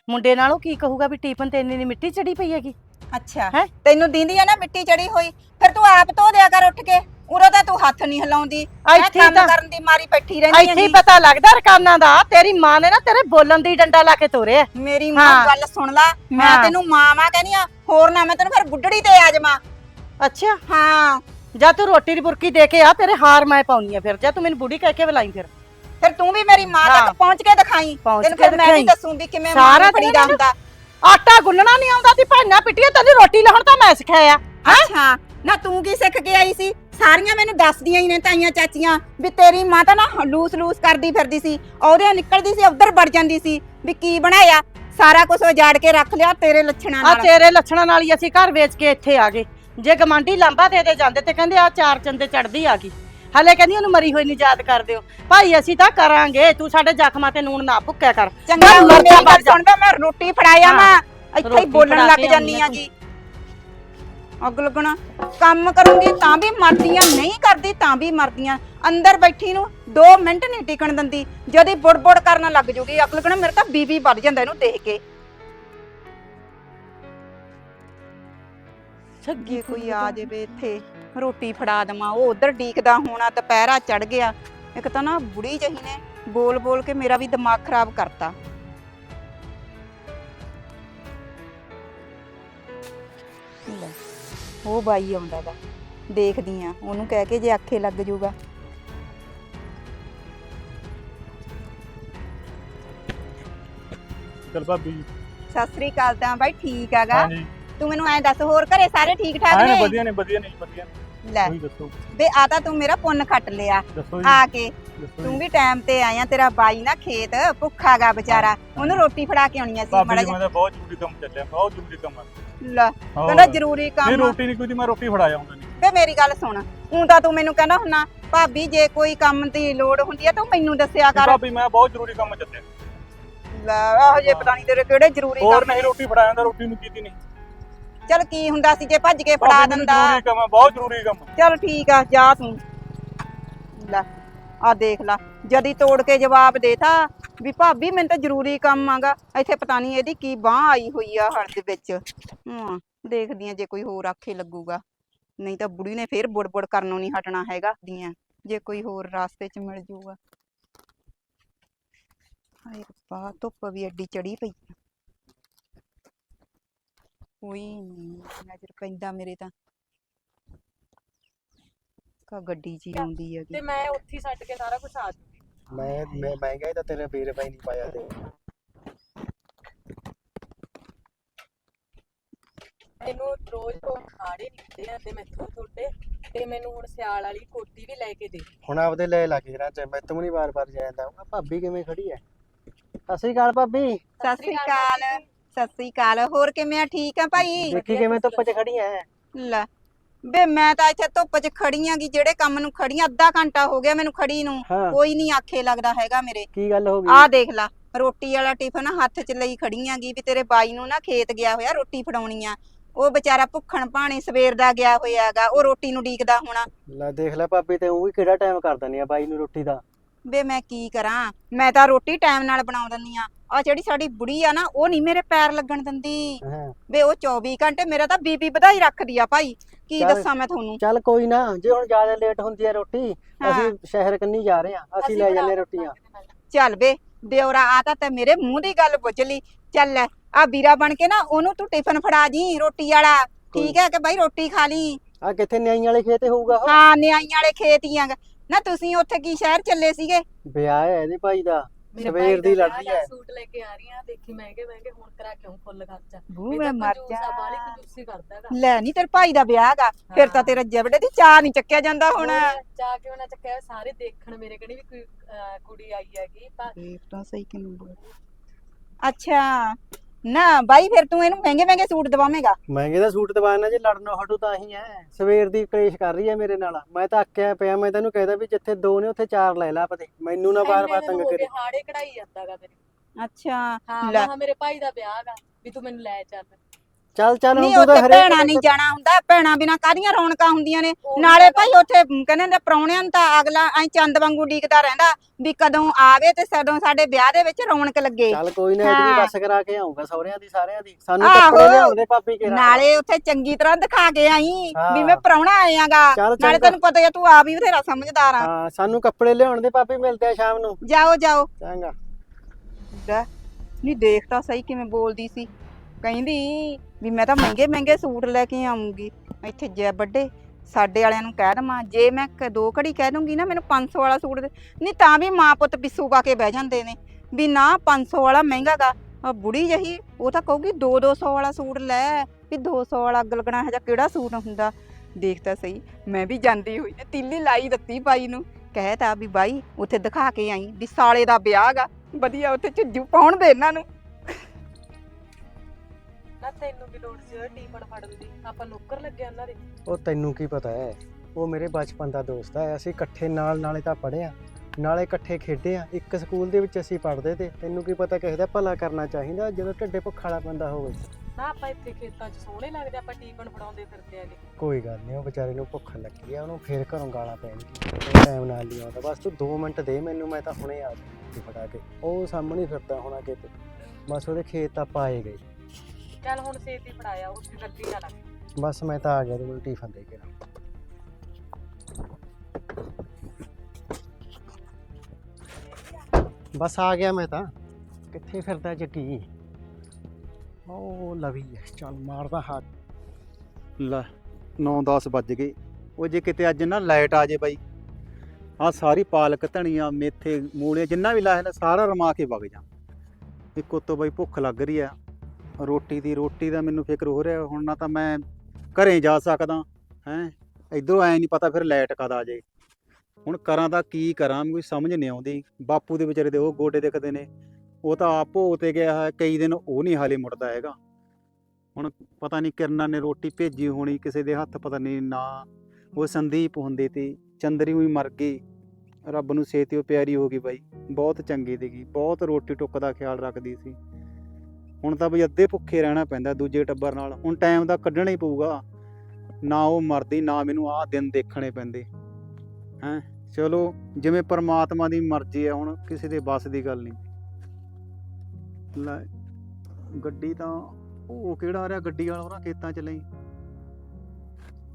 ਮੁੰਡੇ ਨਾਲੋਂ ਕੀ ਕਹੂਗਾ ਵੀ ਟੀਫਨ ਤੇ ਇੰਨੀ ਇੰਨੀ ਮਿੱਟੀ ਚੜੀ ਪਈ ਹੈਗੀ? ਅੱਛਾ। ਹੈਂ? ਤੈਨੂੰ ਦੀਂਦੀ ਆ ਨਾ ਮਿੱਟੀ ਚੜੀ ਹੋਈ। ਫਿਰ ਤੂੰ ਆਪ ਧੋ ਦਿਆ ਕਰ ਉੱਠ ਕੇ। ਉਰੋਂ ਤਾਂ ਤੂੰ ਹੱਥ ਨਹੀਂ ਹਿਲਾਉਂਦੀ। ਇੱਥੇ ਕੰਮ ਤਾਂ ਕਰਨ ਦੀ ਮਾਰੀ ਬੈਠੀ ਰਹਿੰਦੀ ਇੱਥੇ ਹੀ ਹੈਗੀ। ਪਤਾ ਲੱਗਦਾ ਰਕਾਨਾਂ ਦਾ ਤੇਰੀ ਮਾਂ ਨੇ ਨਾ ਤੇਰੇ ਬੋਲਣ ਦੀ ਡੰਡਾ ਲਾ ਕੇ ਤੋਰਿਆ। ਮੇਰੀ ਮਾਂ ਹਾਂ। ਗੱਲ ਸੁਣ ਲੈ ਮੈਂ ਹਾਂ। ਤੈਨੂੰ ਮਾਂ ਮਾਂ ਕਹਿੰਦੀ ਆ ਹੋਰ ਨਾ ਮੈਂ ਤੈਨੂੰ ਫਿਰ ਬੁੱਢੜੀ ਤੇ ਆ ਜਾਵਾਂ। ਅੱਛਾ। ਹਾਂ। ਜਾ ਤੂੰ ਰੋਟੀ ਦੀ ਬੁਰਕੀ ਦੇ ਕੇ ਆ ਤੇਰੇ ਹਾਰ ਮੈਂ ਪਾਉਣੀ ਆ ਫਿਰ। ਜਾ ਤੂੰ ਮੈਨੂੰ ਬੁੜੀ ਕਹਿ ਕੇ ਬੁਲਾਈ ਫਿਰ। ਫਿਰ ਤੂੰ ਵੀ ਮੇਰੀ ਮਾਂ ਹਾਂ। ਤੱਕ ਪਹੁੰਚ ਕੇ ਦਿਖਾਈ। ਪਹੁੰਚ ਤੈਨੂੰ ਕੇ ਫਿਰ ਮੈਂ ਵੀ ਦਿਖਾਈ। ਦੱਸੂੰ ਵੀ ਕਿਵੇਂ ਮਾਂ ਸਾਰਾ ਨੂੰ ਦਿਨ ਹੁੰਦਾ। ਆਟਾ ਗੁੰਨਣਾ ਨਹੀਂ ਆਉਂਦਾ ਤੇ ਭਾਈਆਂ ਪਿੱਟੀਆਂ ਤੈਨੂੰ ਰੋਟੀ ਲਾਉਣ ਤਾਂ ਮੈਂ ਸਿਖਾਇਆ। ਅੱਛਾ। ਨਾ ਤੂੰ ਕੀ ਸਿੱਖ ਕੇ ਆਈ ਸੀ? ਸਾਰੀਆਂ ਮੈਨੂੰ ਦੱਸਦੀਆਂ ਹੀ ਨੇ ਤਾਈਆਂ ਚਾਚੀਆਂ ਵੀ ਤੇਰੀ ਮਾਂ ਤਾਂ ਨਾ ਲੂਸ ਲੂਸ ਕਰਦੀ ਫਿਰਦੀ ਸੀ ਉਹਦੇ ਨਿਕਲਦੀ ਸੀ ਉਧਰ ਵੜ ਜਾਂਦੀ ਸੀ ਵੀ ਕੀ ਬਣਾਇਆ? ਸਾਰਾ ਕੁਝ ਉਜਾੜ ਕੇ ਰੱਖ ਲਿਆ ਤੇਰੇ ਲੱਛਣਾਂ ਆ ਨਾਲ। ਤੇਰੇ ਲੱਛਣਾਂ ਨਾਲ ਹੀ ਅਸੀਂ ਘਰ ਵੇਚ ਕੇ ਇੱਥੇ ਆ ਗਏ। ਜੇ ਗਮਾਂਡੀ ਲਾਂਬਾ ਦੇ ਦੇ ਜਾਂਦੇ ਤੇ ਕਹਿੰਦੇ ਆ ਚਾਰ ਚੰਦੇ ਚੜਦੀ ਆ ਗਈ। ਹਲੇ ਕਹਿੰਦੀ ਉਹਨੂੰ ਮਰੀ ਹੋਈ ਨਹੀਂ ਯਾਦ ਕਰ ਦਿਓ। ਭਾਈ ਅਸੀਂ ਤਾਂ ਕਰਾਂਗੇ ਤੂੰ ਸਾਡੇ ਜ਼ਖਮਾਂ ਤੇ ਨੂਣ ਨਾ ਭੁੱਕਿਆ ਕਰ। ਚੰਗਾ ਮੈਂ ਮਰ ਗੱਲ ਮੈਂ ਰੋਟੀ ਫੜਾਇਆ ਹਾਂ। ਮੈਂ ਇੱਥੇ ਹੀ ਰੋਟੀ ਬੋਲਣ ਫੜਾ ਲੱਗ ਕੇ ਜਾਂਦੀ ਆ ਜੀ ਅੱਗ ਲੱਗਣਾ। ਕੰਮ ਕਰੂੰਗੀ ਤਾਂ ਵੀ ਮਰਦੀਆਂ ਨਹੀਂ ਕਰਦੀ ਤਾਂ ਵੀ ਮਰਦੀਆਂ। ਅੰਦਰ ਬੈਠੀ ਨੂੰ 2 ਮਿੰਟ ਨਹੀਂ ਟਿਕਣ ਦਿੰਦੀ। ਜਦੀ ਬੁੜ-ਬੁੜ ਕਰਨ ਲੱਗ ਜੂਗੀ ਅੱਗ ਲੱਗਣਾ ਮੇਰੇ ਤਾਂ ਬੀਬੀ ਵੱਧ ਜਾਂਦਾ ਇਹਨੂੰ ਦੇਖ ਕੇ। ਜੇ ਕੋਈ ਆ ਜਾਵੇ ਇੱਥੇ ਰੋਟੀ ਫੜਾ ਦਵਾਂ ਉਹ ਉਧਰ ਡੀਕਦਾ ਹੋਣਾ ਦੁਪਹਿਰਾ ਚੜ ਗਿਆ। ਇੱਕ ਤਾਂ ਨਾ ਬੁੜੀ ਜਹੀ ਨੇ ਬੋਲ ਬੋਲ ਕੇ ਮੇਰਾ ਵੀ ਦਿਮਾਗ ਖਰਾਬ ਕਰਤਾ। ਉਹ ਬਾਈ ਆਉਂਦਾ ਗਾ। ਦੇਖਦੀ ਆ ਉਹਨੂੰ ਕਹਿ ਕੇ ਜੇ ਆਖੇ ਲੱਗ ਜਾਊਗਾ ਚਲ ਭਾਬੀ ਸਤਿ ਸ੍ਰੀ ਅਕਾਲ ਤਾਂ ਬਾਈ ਠੀਕ ਹੈਗਾ? ਹਾਂਜੀ। ਤੂੰ ਮੈਨੂੰ ਐਂ ਦੱਸ ਹੋਰ ਘਰੇ ਸਾਰੇ ਠੀਕ ਠਾਕ ਹਾਂ ਨੇ? ਵਧੀਆ ਨੇ ਵਧੀਆ ਨੇ ਜੀ, ਵਧੀਆ ਨੇ। ਲੈ ਤੁਸੀਂ ਦੱਸੋ। ਵੇ ਆ ਤਾਂ ਤੂੰ ਮੇਰਾ ਪੁੰਨ ਖੱਟ ਲਿਆ। ਦੱਸੋ ਜੀ। ਆ ਕੇ ਦੱਸੋ ਤੂੰ ਜੀ। ਵੀ ਟਾਈਮ ਤੇ ਆਇਆ ਤੇਰਾ ਬਾਈ ਨਾ ਖੇਤ ਭੁੱਖਾ ਗਾ ਵਿਚਾਰਾ। ਉਹਨੂੰ ਰੋਟੀ ਫੜਾ ਕੇ ਆਉਣੀ ਸੀ ਭਾਬੀ ਮੜਾ ਜੀ ਮੈਂ ਤਾਂ ਬਹੁਤ ਜ਼ਰੂਰੀ ਕੰਮ ਚੱਲਿਆ ਬਹੁਤ ਜ਼ਰੂਰੀ ਕੰਮ ਹੈ ਲੈ। ਹੋਰ। ਕਹਿੰਦਾ ਜ਼ਰੂਰੀ ਨਹੀਂ ਕੰਮ ਆ। ਰੋਟੀ ਨਹੀਂ ਕੋਈ ਦੀ ਮੈਂ ਰੋਟੀ ਫੜਾਇਆ ਹੁੰਦਾ ਨਹੀਂ। ਵੇ ਮੇਰੀ ਗੱਲ ਸੁਣ। ਊਂ ਤਾਂ ਤੂੰ ਮੈਨੂੰ ਕਹਿੰਦਾ ਹੁੰਨਾ ਭਾਬੀ ਜੇ ਕੋਈ ਕੰਮ ਦੀ ਲੋੜ ਹੁੰਦੀ ਆ ਤੂੰ ਮੈਨੂੰ ਦੱਸਿਆ ਕਰ। ਭਾਬੀ ਮੈਂ ਬਹੁਤ ਜ਼ਰੂਰੀ ਕੰਮ ਚੱਲਿਆ ਲੈ ਆਹੋ ਜੇ ਪਤਾ ਨਹੀਂ ਤੇਰੇ ਕਿਹੜੇ ਜ਼ਰੂਰੀ ਹੋਰ ਕੰਮ ਨਹੀਂ ਰੋਟੀ ਫੜਾਇਆ ਹੁੰਦਾ ਰੋਟੀ ਨੂੰ ਕੀਤੀ ਨਹੀਂ। ਚਲ ਕੀ ਹੁੰਦਾ ਸੀ ਜੇ ਭੱਜ ਕੇ ਫੜਾ ਭਾਬੀ ਮੈਨੂੰ ਦਿੰਦਾ। ਜ਼ਰੂਰੀ ਕੰਮ ਹੈ ਬਹੁਤ ਜ਼ਰੂਰੀ ਕੰਮ ਚਲ ਠੀਕ ਆ ਜਾ ਤੂੰ। ਲੈ ਆ ਦੇਖ ਲਾ ਜਦੀ ਤੋੜ ਕੇ ਜਵਾਬ ਦੇਤਾ ਵੀ ਭਾਬੀ, ਮੈਨੂੰ ਤਾਂ ਜ਼ਰੂਰੀ ਕੰਮ ਆਗਾ। ਇੱਥੇ ਪਤਾ ਨਹੀਂ ਇਹਦੀ ਕੀ ਬਾਹ ਆਈ ਹੋਈ ਆ ਹੜ ਦੇ ਵਿੱਚ। ਹਾਂ, ਦੇਖਦੀ ਆ ਜੇ ਕੋਈ ਹੋਰ ਆਖੇ ਲੱਗੂਗਾ। ਨਹੀਂ ਤਾਂ ਬੁੜੀ ਨੇ ਫੇਰ ਬੁੜਬੁੜ ਕਰਨੋਂ ਨਹੀਂ ਹਟਣਾ ਹੈਗਾ ਦੀਆਂ ਜੇ ਕੋਈ ਹੋਰ ਰਾਸਤੇ 'ਚ ਮਿਲ ਜੂਗਾ। ਹਾਏ ਰੱਬਾ, ਧੁੱਪ ਵੀ ਐਡੀ ਚੜੀ ਪਈ। ਆ। ਕੋਈ ਨਹੀਂ ਨਜ਼ਰ ਪੈਂਦਾ ਮੇਰੇ ਤਾਂ। ਕਾ ਗੱਡੀ ਜੀ ਆਉਂਦੀ ਹੈਗੀ। ਤੇ ਮੈਂ ਉੱਥੇ ਹੀ ਛੱਡ ਕੇ ਸਾਰਾ ਕੁਝ ਆ ਜੂਗੀ ਮੈਂ ਮੈਂ ਮਹਿੰਗਾ ਹੀ ਤਾਂ ਤੇਰੇ ਵੀਰ ਬਾਈ ਨਹੀਂ ਪਾਇਆ ਤੇ। ਮੈਨੂੰ ਰੋਜ਼ ਤੋਂ ਖਾੜੇ ਨਿਕਲਦੇ ਆ ਤੇ ਮੈਥੋਂ ਤੁਹਾਡੇ ਤੇ ਮੈਨੂੰ ਹੁਣ ਸਿਆਲ ਵਾਲੀ ਕੋਟੀ ਵੀ ਲੈ ਕੇ ਦੇ। ਹੁਣ ਆਪਦੇ ਲੈ ਲੱਗ ਜਰਾ ਚ ਮੈਂ ਤੂੰ ਨਹੀਂ ਵਾਰ-ਵਾਰ ਜਾਂਦਾ ਆ ਭਾਬੀ ਕਿਵੇਂ ਖੜੀ ਐ? ਸਤਿ ਸ੍ਰੀ ਅਕਾਲ ਭਾਬੀ। ਸਤਿ ਸ੍ਰੀ ਅਕਾਲ ਸਤਿ ਸ੍ਰੀ ਅਕਾਲ ਹੋਰ ਕਿਵੇਂ ਆ ਠੀਕ ਆ ਭਾਈ? ਦੇਖੀ ਕਿਵੇਂ ਧੁੱਪ 'ਚ ਖੜੀ ਐ? ਲੈ ਬੇ ਮੈਂ ਤਾਂ ਇੱਥੇ ਧੁੱਪ 'ਚ ਖੜੀ ਆਂ ਗੀ ਜਿਹੜੇ ਕੰਮ ਨੂੰ ਖੜੀ ਆਂ ਅੱਧਾ ਘੰਟਾ ਹੋ ਗਿਆ ਮੈਨੂੰ ਖੜੀ ਨੂੰ। ਹਾਂ। ਕੋਈ ਨਹੀਂ ਆਖੇ ਲੱਗਦਾ ਹੈਗਾ ਮੇਰੇ। ਕੀ ਗੱਲ ਹੋ ਗਈ? ਆਹ ਦੇਖ ਲਾ ਰੋਟੀ ਵਾਲਾ ਟਿਫਨ ਹੱਥ 'ਚ ਲਈ ਖੜੀ ਆਂ ਗੀ ਵੀ ਤੇਰੇ ਬਾਈ ਨੂੰ ਨਾ ਖੇਤ ਗਿਆ ਹੋਇਆ ਰੋਟੀ ਫੜਾਉਣੀ ਆ। ਉਹ ਵਿਚਾਰਾ ਭੁੱਖਣ ਭਾਣੇ ਸਵੇਰ ਦਾ ਗਿਆ ਹੋਇਆਗਾ ਉਹ ਰੋਟੀ ਨੂੰ ਡੀਕਦਾ ਹੋਣਾ। ਲੈ ਦੇਖ ਲੈ ਭਾਬੀ ਤੇ ਉਹ ਵੀ ਕਿਹੜਾ ਟਾਈਮ ਕਰ ਦਿੰਦੀ ਆ ਬਾਈ ਨੂੰ ਰੋਟੀ ਦਾ? ਬੇ ਮੈਂ ਕੀ ਕਰਾਂ? ਮੈਂ ਤਾਂ ਰੋਟੀ ਟਾਈਮ ਨਾਲ ਬਣਾ ਦਿੰਦੀ ਆ। ਆ ਜਿਹੜੀ ਸਾਡੀ ਬੁੜੀ ਆ ਨਾ ਉਹ ਨਹੀਂ ਮੇਰੇ ਪੈਰ ਲੱਗਣ ਦਿੰਦੀ। ਹਾਂ। ਵੇ ਉਹ 24 ਘੰਟੇ ਮੇਰਾ ਤਾਂ ਬੀਬੀ ਵਧਾਈ ਰੱਖਦੀ ਆ ਭਾਈ। ਕੀ ਚੱਲ। ਦੱਸਾਂ ਮੈਂ ਤੁਹਾਨੂੰ? ਚੱਲ ਕੋਈ ਨਾ ਜੇ ਹੁਣ ਜ਼ਿਆਦਾ ਲੇਟ ਹੁੰਦੀ ਹੈ ਰੋਟੀ ਹਾਂ। ਅਸੀਂ ਸ਼ਹਿਰ ਕੰਨੀ ਜਾ ਰਹੇ ਆ ਅਸੀਂ ਲੈ ਜਾਂਦੇ ਰੋਟੀਆਂ। ਚੱਲ ਬੇ ਦਿਉਰਾ ਆ ਤਾਂ ਤੇ ਮੇਰੇ ਮੂੰਹ ਦੀ ਗੱਲ ਪੁੱਛ ਲਈ। ਚੱਲ ਲੈ ਆ ਵੀਰਾ ਬਣ ਕੇ ਨਾ ਉਹਨੂੰ ਤੂੰ ਟਿਫਨ ਫੜਾ ਜੀ ਰੋਟੀ ਵਾਲਾ। ਠੀਕ ਹੈ ਕਿ ਬਾਈ ਰੋਟੀ ਖਾ ਲਈ? ਆ ਕਿੱਥੇ ਨਿਆਈਆਂ ਵਾਲੇ ਖੇਤੇ ਹੋਊਗਾ ਉਹ? ਹਾਂ ਨਿਆਈਆਂ ਵਾਲੇ ਖੇਤ ਹੀ ਆ। ਨਾ ਤੁਸੀਂ ਉੱਥੇ ਕੀ ਸ਼ਹਿਰ ਚੱਲੇ ਸੀਗੇ? ਵਿਆਹ ਹੈ ਇਹਦੇ ਭਾਈ ਦਾ। ਮੇਰੇ ਸਵੇਰ ਦੀ ਲੜਦੀ ਹੈ ਸੂਟ ਲੈ ਕੇ ਆ ਰਹੀ ਆ ਦੇਖੀ ਮਹਿੰਗੇ ਮਹਿੰਗੇ ਹੁਣ ਕਰਾ ਕਿਉਂ ਫੁੱਲ ਖਰਚਾ। ਬੂ ਮੈਂ ਮਰ ਜਾ ਆ, ਬਾਹਲੀ ਕੰਜੂਸੀ ਕਰਦਾ ਹੈਗਾ ਲੈ ਨਹੀਂ ਤੇਰੇ ਭਾਈ ਦਾ ਵਿਆਹ ਗਾ ਫਿਰ ਤਾਂ। ਤੇਰਾ ਜਬੜੇ ਦੀ ਚਾਹ ਨਹੀਂ ਚੱਕਿਆ ਜਾਂਦਾ ਹੁਣ। ਹੋਰ ਜਾ ਕੇ ਉਹਨਾਂ ਚੱਕਿਆ ਸਾਰੇ ਦੇਖਣ ਮੇਰੇ ਕਿਹੜੀ ਵੀ ਕੋਈ ਕੁੜੀ ਆਈ ਹੈਗੀ ਤਾਂ ਦੇਖ ਤਾਂ ਸਹੀ ਕਿਨੂੰ ਬੋਲ ਅੱਛਾ। ਨਾ ਬਾਈ ਫਿਰ ਤੂੰ ਇਹਨੂੰ ਮਹਿੰਗੇ ਮਹਿੰਗੇ ਸੂਟ ਦਵਾਵੇਂਗਾ। ਮਹਿੰਗੇ ਦਾ ਸੂਟ ਦਵਾਨਾ ਜੇ ਲੜਨੋਂ ਹਟੂ ਤਾਂ ਹੀ ਹੈ ਸਵੇਰ ਦੀ ਕਲੇਸ਼ ਕਰ ਰਹੀ ਹੈ ਮੇਰੇ ਨਾਲ। ਮੈਂ ਤਾਂ ਅੱਕਿਆ ਪਿਆ ਮੈਂ ਤੈਨੂੰ ਕਹਿਦਾ ਵੀ ਜਿੱਥੇ ਦੋ ਨੇ ਉੱਥੇ ਚਾਰ ਲੈ ਲਾ ਪਤੇ ਮੈਨੂੰ ਨਾ ਬਾਰ-ਬਾਰ ਤੰਗ ਕਰੀ। ਹਾੜੇ ਕਢਾਈ ਜਾਂਦਾਗਾ ਮੇਰੇ ਅੱਛਾ ਹਾਂ ਮੇਰੇ ਭਾਈ ਦਾ ਵਿਆਹ ਗਾ ਵੀ ਤੂੰ ਮੈਨੂੰ ਲੈ ਚੱਲ। ਚੱਲ ਚੱਲ ਹੁਣ ਨਹੀਂ ਤੂੰ ਤਾਂ ਉੱਥੇ ਹਰੇਕ ਭੈਣਾਂ ਨਹੀਂ ਜਾਣਾ ਹੁੰਦਾ ਭੈਣਾਂ ਬਿਨਾ ਕਾਹਦੀਆਂ ਰੌਣਕਾਂ ਹੁੰਦੀਆਂ ਨੇ ਨਾਲੇ ਭਾਈ ਉੱਥੇ ਮ, ਕਹਿੰਦੇ ਨੇ ਪ੍ਰਾਹੁਣਿਆਂ ਨੂੰ ਤਾਂ ਅਗਲਾ ਐ ਚੰਦ ਵਾਂਗੂ ਡੀਕਦਾ ਰਹਿੰਦਾ ਵੀ ਕਦੋਂ ਆਵੇ ਤੇ ਸਦੋਂ ਸਾਡੇ ਵਿਆਹ ਦੇ ਵਿੱਚ ਰੌਣਕ ਲੱਗੇ ਚੱਲ ਕੋਈ ਨਾ ਇਹਦੀ ਹਾਂ। ਬੱਸ ਕਰਾ ਕੇ ਆਉਂਗਾ ਸਹੁਰਿਆਂ ਦੀ ਸਾਰਿਆਂ ਦੀ ਸਾਨੂੰ ਆਹੋ। ਕੱਪੜੇ ਲਿਆਉਣ ਦੇ ਭਾਬੀ ਕੇ ਨਾਲੇ ਉੱਥੇ ਚੰਗੀ ਤਰ੍ਹਾਂ ਦਿਖਾ ਕੇ ਆਈ ਵੀ ਹਾਂ। ਮੈਂ ਪ੍ਰਾਹੁਣਾ ਆਇਆਗਾ ਚੱਲ ਨਾਲੇ ਚੰਗਾ। ਤੈਨੂੰ ਪਤਾ ਹੀ ਆ ਤੂੰ ਆਪ ਹੀ ਬਥੇਰਾ ਸਮਝਦਾਰ ਆ ਹਾਂ ਸਾਨੂੰ ਕੱਪੜੇ ਲਿਆਉਣ ਦੇ ਭਾਬੀ ਮਿਲਦੇ ਆ ਸ਼ਾਮ ਨੂੰ ਜਾਓ ਜਾਓ ਚੰਗਾ ਲੈ ਨਹੀਂ ਦੇਖ ਤਾਂ ਸਹੀ ਕਿਵੇਂ ਬੋਲਦੀ ਸੀ ਕਹਿੰਦੀ ਵੀ ਮੈਂ ਤਾਂ ਮਹਿੰਗੇ ਮਹਿੰਗੇ ਸੂਟ ਲੈ ਕੇ ਆਉਂਗੀ ਇੱਥੇ ਜੈ ਵੱਡੇ ਸਾਡੇ ਵਾਲਿਆਂ ਨੂੰ ਕਹਿ ਦਵਾਂ, ਜੇ ਮੈਂ ਕ- ਦੋ ਘੜੀ ਕਹਿ ਦੂੰਗੀ ਨਾ ਮੈਨੂੰ 500 ਵਾਲਾ ਸੂਟ ਦੇ, ਨਹੀਂ ਤਾਂ ਵੀ ਮਾਂ ਪੁੱਤ ਪਿੱਸੂ ਪਾ ਕੇ ਬਹਿ ਜਾਂਦੇ ਨੇ, ਵੀ ਨਾ 500 ਵਾਲਾ ਮਹਿੰਗਾ ਗਾ। ਆ ਬੁੜੀ ਜਹੀ, ਉਹ ਤਾਂ ਕਹੂਗੀ 2 200 ਵਾਲਾ ਸੂਟ ਲੈ, ਵੀ 200 ਵਾਲਾ ਅੱਗ ਲੱਗਣਾ ਹੈ ਜਾਂ ਕਿਹੜਾ ਸੂਟ ਹੁੰਦਾ? ਦੇਖ ਤਾਂ ਸਹੀ, ਮੈਂ ਵੀ ਜਾਂਦੀ ਹੋਈ ਨੇ ਤੀਲੀ ਲਾਈ ਦਿੱਤੀ ਬਾਈ ਨੂੰ। ਕਹਿ ਤਾ ਵੀ ਬਾਈ, ਉੱਥੇ ਦਿਖਾ ਕੇ ਆਈ ਵੀ ਸਾਲੇ ਦਾ ਵਿਆਹ ਗਾ, ਵਧੀਆ ਉੱਥੇ ਝੁੱਜੂ ਪਾਉਣ ਦੇ ਇਹਨਾਂ ਨੂੰ। ਨਾ ਤੈਨੂੰ ਵੀ ਲੋੜ ਸੀ ਉਹ ਟੀਪਣ ਫੜਨ ਦੀ। ਆਪਾਂ ਨੌਕਰ ਲੱਗੇ ਉਹਨਾਂ ਦੇ। ਉਹ ਤੈਨੂੰ ਕੀ ਪਤਾ ਹੈ? ਉਹ ਮੇਰੇ ਬਚਪਨ ਦਾ ਦੋਸਤ ਹੈ। ਅਸੀਂ ਇਕੱਠੇ ਨਾਲ ਨਾਲੇ ਤਾਂ ਪੜ੍ਹੇ ਆ ਨਾਲੇ ਇਕੱਠੇ ਖੇਡੇ ਆ ਇੱਕ ਸਕੂਲ ਦੇ ਵਿੱਚ ਅਸੀਂ ਪੜ੍ਹਦੇ ਤੇ ਤੈਨੂੰ ਕੀ ਪਤਾ ਕਿਸੇ ਦਾ ਭਲਾ ਕਰਨਾ ਚਾਹੀਦਾ ਜਦੋਂ ਢੱਡੇ ਭੁੱਖ ਵਾਲਾ ਬੰਦਾ ਹੋਵੇ। ਨਾ ਆਪਾਂ ਇੱਥੇ ਖੇਤਾਂ 'ਚ ਸੋਹਣੇ ਲੱਗਦੇ ਆਪਾਂ ਟੀਪਣ ਫੜਾਉਂਦੇ ਫਿਰਦੇ ਆਗੇ ਕੋਈ ਗੱਲ ਨਹੀਂ ਉਹ ਵਿਚਾਰੇ ਨੂੰ ਭੁੱਖ ਲੱਗੀ ਆ ਉਹਨੂੰ ਫੇਰ ਘਰੋਂ ਗਾਲਾਂ ਪੈਣਗੀਆਂ। ਟਾਈਮ ਨਾਲ ਨਹੀਂ ਆਉਂਦਾ। ਬਸ ਤੂੰ 2 ਮਿੰਟ ਦੇ ਮੈਨੂੰ ਮੈਂ ਤਾਂ ਹੁਣੇ ਆ ਜਾਊਂਗੀ ਫੜਾ ਕੇ। ਉਹ ਸਾਹਮਣੇ ਫਿਰਦਾ ਹੋਣਾ ਕਿਤੇ ਬਸ ਉਹਦੇ ਖੇਤ ਤਾਂ ਪਾਏ ਗਏ। ਚੱਲ ਹੁਣ ਛੇਤੀ ਫੜਾਇਆ ਉੱਥੇ ਗੱਡੀ ਨਾ ਲੱਗ ਬਸ ਮੈਂ ਤਾਂ ਆ ਗਿਆ ਤੇ ਮੈਨੂੰ ਟਿਫਨ ਦੇ ਕੇ ਬਸ ਆ ਗਿਆ ਮੈਂ ਤਾਂ। ਕਿੱਥੇ ਫਿਰਦਾ ਜੱਗੀ ਉਹ ਲਵੀ ਹੈ ਚੱਲ ਮਾਰਦਾ ਹੱਥ। ਲੈ 9-10 ਵੱਜ ਗਏ। ਉਹ ਜੇ ਕਿਤੇ ਅੱਜ ਨਾ ਲਾਈਟ ਆ ਜੇ ਬਾਈ। ਆ ਸਾਰੀ ਪਾਲਕ ਧਨੀਆ ਮੇਥੇ ਮੂਲੇ ਜਿੰਨਾ ਵੀ ਲਾਇਆ ਨਾ ਸਾਰਾ ਰਮਾ ਕੇ ਵਗ ਜਾ। ਇੱਕ ਉੱਤੋਂ ਬਾਈ ਭੁੱਖ ਲੱਗ ਰਹੀ ਆ ਰੋਟੀ ਦੀ, ਰੋਟੀ ਦਾ ਮੈਨੂੰ ਫਿਕਰ ਹੋ ਰਿਹਾ, ਹੁਣ ਨਾ ਤਾਂ ਮੈਂ ਘਰੇ ਜਾ ਸਕਦਾ, ਹੈ? ਇਧਰੋਂ ਐ ਨਹੀਂ ਪਤਾ ਫਿਰ ਲਾਈਟ ਕਦ ਆ ਜੇ ਹੁਣ ਕਰਾਂ ਤਾਂ ਕੀ ਕਰਾਂ ਕੋਈ ਸਮਝ ਨਹੀਂ ਆਉਂਦੀ। ਬਾਪੂ ਦੇ ਵਿਚਾਰੇ ਦੇ ਉਹ ਗੋਡੇ ਦਿਖਦੇ ਨੇ। ਉਹ ਤਾਂ ਆਪ ਹੋ ਤੇ ਗਿਆ ਹੈ, ਕਈ ਦਿਨ ਉਹ ਨਹੀਂ ਹਾਲੇ ਮੁੜਦਾ ਹੈਗਾ। ਹੁਣ ਪਤਾ ਨਹੀਂ ਕਿਰਨਾਂ ਨੇ ਰੋਟੀ ਭੇਜੀ ਹੋਣੀ, ਕਿਸੇ ਦੇ ਹੱਥ ਪਤਾ ਨਹੀਂ ਨਾ। ਉਹ ਸੰਦੀਪ ਹੁੰਦੀ ਤੀ ਚੰਦਰੀ ਵੀ ਮਰ ਗਈ। ਰੱਬ ਨੂੰ ਛੇਤੀ ਉਹ ਪਿਆਰੀ ਹੋ ਗਈ ਬਾਈ। ਬਹੁਤ ਚੰਗੀ ਸੀਗੀ, ਬਹੁਤ ਰੋਟੀ ਟੁੱਕ ਦਾ ਖਿਆਲ ਰੱਖਦੀ ਸੀ। ਹੁਣ ਤਾਂ ਬਈ ਅੱਧੇ ਭੁੱਖੇ ਰਹਿਣਾ ਪੈਂਦਾ ਦੂਜੇ ਟੱਬਰ ਨਾਲ। ਹੁਣ ਟਾਈਮ ਦਾ ਕੱਢਣਾ ਹੀ ਪਊਗਾ। ਨਾ ਉਹ ਮਰਦੀ, ਨਾ ਮੈਨੂੰ ਆਹ ਦਿਨ ਦੇਖਣੇ ਪੈਂਦੇ। ਹੈਂ? ਚਲੋ, ਜਿਵੇਂ ਪਰਮਾਤਮਾ ਦੀ ਮਰਜ਼ੀ ਹੈ ਹੁਣ ਕਿਸੇ ਦੇ ਵੱਸ ਦੀ ਗੱਲ ਨਹੀਂ। ਲੈ, ਗੱਡੀ ਤਾਂ ਉਹ ਕਿਹੜਾ ਆ ਰਿਹਾ? ਗੱਡੀ ਵਾਲਾ ਉਹਨਾਂ ਖੇਤਾਂ ਚ ਲਈ।